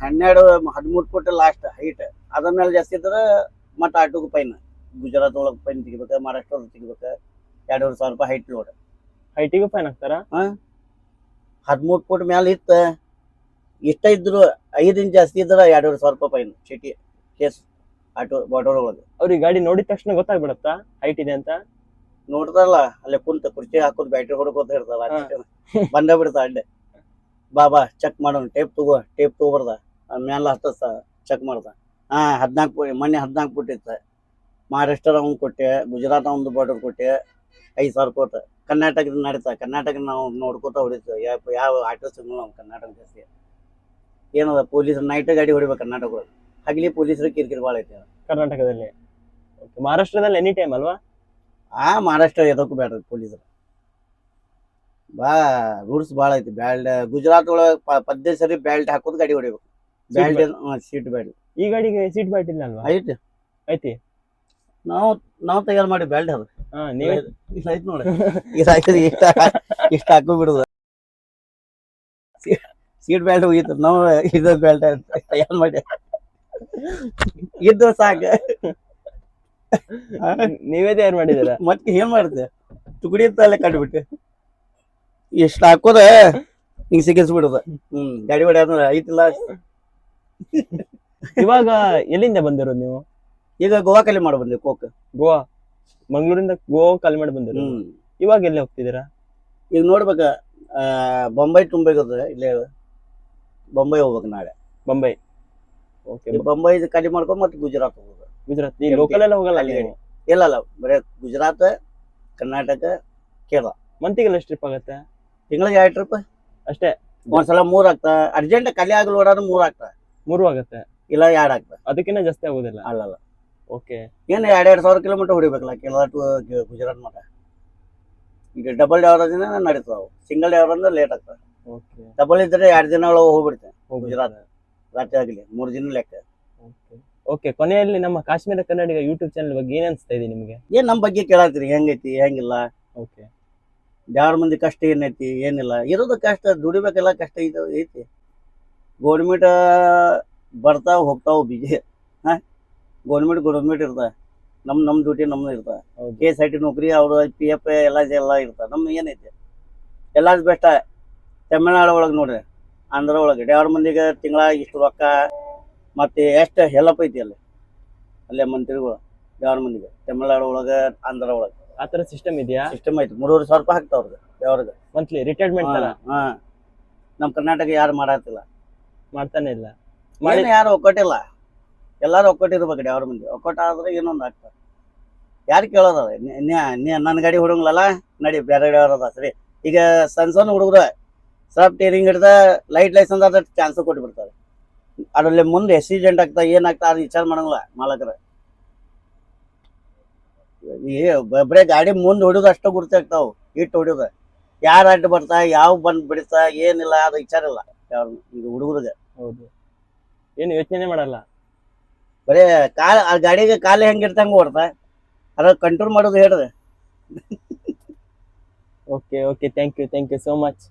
Speaker 1: ಹನ್ನೆರಡು ಹದಿಮೂರು ಫುಟ್ ಲಾಸ್ಟ್ ಹೈಟ್ ಅದ್ರ ಮೇಲೆ ಜಾಸ್ತಿ ಇದ್ರೆ ಮತ್ತೆ ಆಟೋಗೆ ಪೈನ್ ಗುಜರಾತ್ ಒಳಗೆ ಪೈನ್ ತೆಗಿಬೇಕು ಮಹಾರಾಷ್ಟ್ರ ಒಳಗೆ ತೆಗಿಬೇಕು. ಎರಡೂವರೆ ಸಾವಿರ ರೂಪಾಯಿ ಹೈಟ್ ಲೋಡ್
Speaker 2: ಹೈಟಿಗೂ ಫೈನ್ ಹಾಕ್ತಾರ
Speaker 1: ಹದಿಮೂರು ಫುಟ್ ಮೇಲೆ ಇತ್ತು ಇಷ್ಟ ಇದ್ರು ಐದು ಇಂಚ್ ಜಾಸ್ತಿ ಇದ್ರೆ ಎರಡೂವರೆ ಸಾವಿರ ರೂಪಾಯಿ ಫೈನ್ ಚೀಟಿ ಕೇಸ್ ಆಟೋ ಬಾಟೋ ಒಳಗೆ.
Speaker 2: ಅವ್ರಿಗೆ ಗಾಡಿ ನೋಡಿದ ತಕ್ಷಣ ಗೊತ್ತಾಗ್ಬಿಡತ್ತ? ಹೈಟ್ ಇದೆ ಅಂತ?
Speaker 1: ನೋಡ್ತಾರಲ್ಲ ಅಲ್ಲೇ ಕುಂತ ಕುರ್ಚಿ ಹಾಕೋದು ಬ್ಯಾಟ್ರಿ ಹೊಡ್ಕೋತ ಇರ್ತಾರ.
Speaker 2: ಹಾ.
Speaker 1: ಬಂದ ಬಿಡ್ತಾ ಅಡ್ಡೆ. ಬಾ ಬಾ ಚೆಕ್ ಮಾಡೋಣ ಟೇಪ್ ತಗೋ ಟೇಪ್ ತಗೋಬಾರ್ದ. ಮ್ಯಾಲ ಹತ್ತಸ ಚೆಕ್ ಮಾಡ್ದ. ಹಾ ಹದಿನಾಲ್ಕು ಮೊನ್ನೆ ಹದಿನಾಲ್ಕು ಫುಟ್ ಇತ್ತು. ಮಹಾರಾಷ್ಟ್ರ ಅವ್ನು ಕೊಟ್ಟೆ ಗುಜರಾತ್ ಒಂದು ಬಾರ್ಡರ್ ಕೊಟ್ಟೆ ಐದು ಸಾವಿರ ಕೊಟ್ಟು. ಕರ್ನಾಟಕದ ನಡೀತಾ ಕರ್ನಾಟಕ ನಾವು ನೋಡ್ಕೋತ ಹೊಡಿತೀವಿ. ಯಾವ ಯಾವ ಆಟೋ ಸಿಗ್ನಲ್ ನಾವು ಕರ್ನಾಟಕ ಜಾಸ್ತಿ. ಏನದ ಪೊಲೀಸ್ ನೈಟ್ ಗಾಡಿ ಹೊಡಿಬೇಕು ಕರ್ನಾಟಕ ಹಗಲಿ ಪೊಲೀಸರು ಕಿರಿಕಿರಿ ಭಾಳ ಐತೆ.
Speaker 2: ಕರ್ನಾಟಕದಲ್ಲಿ. ಮಹಾರಾಷ್ಟ್ರದಲ್ಲಿ ಎನಿ ಟೈಮ್ ಅಲ್ವಾ?
Speaker 1: ಆ ಮಹಾರಾಷ್ಟ್ರ ಎದಕ್ಕೂ ಬೇಡ ಪೊಲೀಸರು. ಬಾ ರೂಲ್ಸ್ ಭಾಳ ಐತಿ. ಬ್ಯಾಲ್ಟ್ ಗುಜರಾತ್ ಒಳಗೆ ಪದ್ಯ ಸರಿ ಬ್ಯಾಲ್ಟ್ ಹಾಕೋದು ಗಾಡಿ ಹೊಡಿಬೇಕು. ಬ್ಯಾಲ್ಟ್ ಸೀಟ್ ಬ್ಯಾಲ್ಟ್
Speaker 2: ಈ ಗಾಡಿಗೆ ಸೀಟ್ ಬೆಲ್ಟ್ ಇಲ್ಲ ಅಲ್ವಾ?
Speaker 1: ಐತಿ
Speaker 2: ಐತಿ
Speaker 1: ನಾವು ನಾವು ತಯಾರು ಮಾಡಿ ಬೆಲ್ಟ್ ಅದು.
Speaker 2: ಹಾ ನೀವೇ?
Speaker 1: ಐತಿ ನೋಡಿ. ಇದು ಹಾಕಿದ್ರೆ ಇಷ್ಟ ಇಷ್ಟ ಹಾಕೋ ಬಿಡುದು ಸೀಟ್ ಬೆಲ್ಟ್ ಹೋಗಿತ್ತು. ನಾವು ಇದು ಬೆಲ್ಟ್ ತಯಾರು ಮಾಡಿ. ಇದ್ದು ಸಾಕು.
Speaker 2: ನೀವೇ ತಯಾರು ಮಾಡಿದ್ದೀರಾ?
Speaker 1: ಮತ್ತೆ ಏನ್ ಮಾಡುತ್ತೆ? ತುಕಡಿ ತಲೆ ಅಲ್ಲೇ ಕಂಡುಬಿಟ್ಟೆ ಎಷ್ಟು ಹಾಕೋದ? ಹಿಂಗ್ ಸಿಗಿಸ್ಬಿಡುದ ಹ್ಮ್ ಗಾಡಿ ಹೊಡ್ಯಾದ ಐತಿಲ್ಲ.
Speaker 2: ಇವಾಗ ಎಲ್ಲಿಂದ ಬಂದಿರೋದು ನೀವು?
Speaker 1: ಈಗ ಗೋವಾ ಕಲಿ ಮಾಡಿ ಬಂದೆ ಕೋಕ್.
Speaker 2: ಗೋವಾ? ಮಂಗಳೂರಿಂದ ಗೋವಾ ಕಾಲ್ ಮಾಡಿ ಬಂದಿರೋ
Speaker 1: ಹ್ಮ್.
Speaker 2: ಇವಾಗ ಎಲ್ಲಿ ಹೋಗ್ತಿದ್ದೀರಾ?
Speaker 1: ಈಗ ನೋಡ್ಬೇಕ ಆ, ಬೊಂಬೈ ತುಂಬೇಗದ ಇಲ್ಲೇ ಬೊಂಬೈ ಹೋಗ್ಬೇಕು ನಾಳೆ.
Speaker 2: ಬೊಂಬೈ? ಓಕೆ
Speaker 1: ಈ ಬಂಬೈ ಖಾಲಿ ಮಾಡ್ಕೊಂಡು ಮತ್ತೆ ಗುಜರಾತ್ ಹೋಗೋದು
Speaker 2: ಗುಜರಾತ್. ಲೋಕಲ್ ಎಲ್ಲ ಹೋಗಲ್ಲ
Speaker 1: ಅಲ್ಲಿ
Speaker 2: ನೀವು
Speaker 1: ಇಲ್ಲ ಇಲ್ಲ ಬರೇ ಗುಜರಾತ್ ಕರ್ನಾಟಕ ಕೇರಳ.
Speaker 2: ಮಂತಿಗೆಲ್ಲ ಎಷ್ಟು ಟ್ರಿಪ್ ಆಗುತ್ತೆ?
Speaker 1: ತಿಂಗಳಿಗೆ ಎರಡು ಟ್ರಿಪ್
Speaker 2: ಅಷ್ಟೇ?
Speaker 1: ಒಂದ್ಸಲ ಮೂರ್ ಆಗ್ತಾ ಅರ್ಜೆಂಟ್ ಖಾಲಿ ಆಗ್ಲಿ ಓಡಾದ್ರೆ ಮೂರ್ ಆಗ್ತಾ.
Speaker 2: ಮೂರು ಆಗುತ್ತೆ?
Speaker 1: ಇಲ್ಲ ಎರಡ್ ಆಗ್ತದೆ
Speaker 2: ಅದಕ್ಕಿಂತ ಜಾಸ್ತಿ ಆಗೋದಿಲ್ಲ.
Speaker 1: ಅಲ್ಲಲ್ಲ
Speaker 2: ಓಕೆ
Speaker 1: ಏನು ಎರಡ್ ಎರಡ್ ಸಾವಿರ ಕಿಲೋಮೀಟರ್ ಹೊಡಿಬೇಕಲ್ಲ ಕೇರಳ ಟು ಗುಜರಾತ್ ಮಾತ್ರ ಈಗ ಡಬಲ್ ಡ್ರೈವರ್ ದಿನ ನಡೀತಾವ ಸಿಂಗಲ್ ಡ್ರೈವರ್ ಅಂದ್ರೆ ಲೇಟ್ ಆಗ್ತದೆ.
Speaker 2: ಓಕೆ
Speaker 1: ಡಬಲ್ ಇದ್ರೆ ಎರಡು ದಿನ ಒಳಗೆ ಹೋಗ್ಬಿಡ್ತೇನೆ
Speaker 2: ಗುಜರಾತ್.
Speaker 1: ರಾತ್ರಿ ಆಗಲಿ ಮೂರು ದಿನ ಲೆಕ್ಕ.
Speaker 2: ಓಕೆ ಓಕೆ ಕೊನೆಯಲ್ಲಿ ನಮ್ಮ ಕಾಶ್ಮೀರ ಕನ್ನಡಿಗ ಯೂಟ್ಯೂಬ್ ಚಾನಲ್ ಬಗ್ಗೆ ಏನ್ ಅನ್ಸ್ತಾ ಇದೆ ನಿಮಗೆ?
Speaker 1: ಏನ್ ನಮ್ಮ ಬಗ್ಗೆ ಕೇಳತ್ತೀರಿ? ಹೆಂಗೈತಿ ಹೆಂಗಿಲ್ಲ?
Speaker 2: ಓಕೆ
Speaker 1: ಯಾರ ಮಂದಿ ಕಷ್ಟ ಏನೈತಿ ಏನಿಲ್ಲ? ಇರೋದು ಕಷ್ಟ ದುಡಿಬೇಕೆಲ್ಲ ಕಷ್ಟ ಇದು ಐತಿ. ಗೌರ್ಮೆಂಟ್ ಬರ್ತಾವ ಹೋಗ್ತಾವ ಬಿಜಿ ಹಾ? ಗೌರ್ಮೆಂಟ್ ಗೌರ್ಮೆಂಟ್ ಇರ್ತಾವ. ನಮ್ ನಮ್ ಡ್ಯೂಟಿ ನಮ್ದು ಇರ್ತಾವ. ಕೆ ಎಸ್ ಐ ಟಿ ನೌಕರಿ ಅವ್ರ ಪಿ ಎಫ್ ಎಲ್ಲ ಎಲ್ಲ ಇರ್ತಾವ. ನಮ್ ಏನೈತಿ? ಎಲ್ಲ ಬೆಸ್ಟ್ ತಮಿಳ್ನಾಡು ಒಳಗೆ ನೋಡ್ರಿ. ಆಂಧ್ರ ಒಳಗೆ. ಡ್ಯಾವ್ರ ಮಂದಿಗೆ ತಿಂಗಳ ಇಷ್ಟು ರೊಕ್ಕ ಮತ್ತೆ ಎಷ್ಟು ಹೆಲ್ಪ್ ಐತಿ ಅಲ್ಲಿ? ಅಲ್ಲೇ ಮಂತ್ರಿಗಳು ಡ್ಯಾವ್ರ ಮಂದಿಗೆ. ತಮಿಳ್ನಾಡು ಒಳಗೆ ಆಂಧ್ರ ಒಳಗೆ.
Speaker 2: ಆ ತರ ಸಿಸ್ಟಮ್ ಇದೆಯಾ?
Speaker 1: ಸಿಸ್ಟಮ್ ಐತಿ. ಮೂರುವರೆ ಸಾವಿರ ರೂಪಾಯಿ ಹಾಕ್ತಾವ ಅವ್ರಿಗೆ ಡ್ಯಾವ್ರಿಗೆ
Speaker 2: ಮಂತ್ಲಿ ರಿಟೈರ್ಮೆಂಟ್ ತರ?
Speaker 1: ಹಾ. ನಮ್ಮ ಕರ್ನಾಟಕ ಯಾರು ಮಾಡತ್ತಿಲ್ಲ
Speaker 2: ಮಾಡ್ತಾನೆ ಇಲ್ಲ.
Speaker 1: ಏನು ಯಾರು ಒಕ್ಕಟ್ಟಿಲ್ಲ? ಎಲ್ಲಾರು ಒಕ್ಕಟ್ಟಿರ್ಬೇಕು ಅವ್ರ ಮಂದಿ. ಒಕ್ಕಟ್ಟ ಆದ್ರೆ ಏನೊಂದು ಆಗ್ತದೆ. ಯಾರು ಕೇಳೋದ ನನ್ನ ಗಾಡಿ ಹುಡುಗಲ್ಲ ನಡಿ ಬೇರೆ ಗಾಡಿ ಅವ್ರದ ಸರಿ ಈಗ ಸಣ್ಣ ಸಣ್ಣ ಹುಡುಗರು ಸಾಫ್ಟ್ ಟೇರಿಂಗ್ ಹಿಡ್ದ ಲೈಟ್ ಲೈಸೆನ್ಸ್ ಅದ ಚಾನ್ಸ್ ಕೊಟ್ಬಿಡ್ತಾರೆ. ಅದರಲ್ಲಿ ಮುಂದೆ ಆಕ್ಸಿಡೆಂಟ್ ಆಗ್ತಾ ಏನಾಗ್ತಾ ಅದು ವಿಚಾರ ಮಾಡಂಗಿಲ್ಲ ಮಾಲಕರ. ಈ ಬರೇ ಗಾಡಿ ಮುಂದೆ ಹೊಡಿಯೋದು ಗುರುತು ಗುರ್ತಾಗ್ತಾವ ಇಟ್ಟು ಹೊಡಿಯೋದು. ಯಾರು ಅಡ್ಡ ಬರ್ತಾ ಯಾವ ಬಂದ್ ಬಿಡ್ತಾ ಏನಿಲ್ಲ ಅದು ವಿಚಾರ ಇಲ್ಲ. ಯಾರು ಈಗ ಹುಡುಗರಿಗೆ.
Speaker 2: ಹೌದು. ಏನು ಯೋಚನೆ ಮಾಡಲ್ಲ.
Speaker 1: ಬರೇ ಕಾಲ ಆ ಗಾಡಿಗೆ ಕಾಲು ಹೆಂಗಿರ್ತಂಗ ಓಡ್ತಾ ಅದ್ರ ಕಂಟ್ರೋಲ್ ಮಾಡೋದು ಹೇಳ್ರಿ.
Speaker 2: Okay okay thank you thank you so much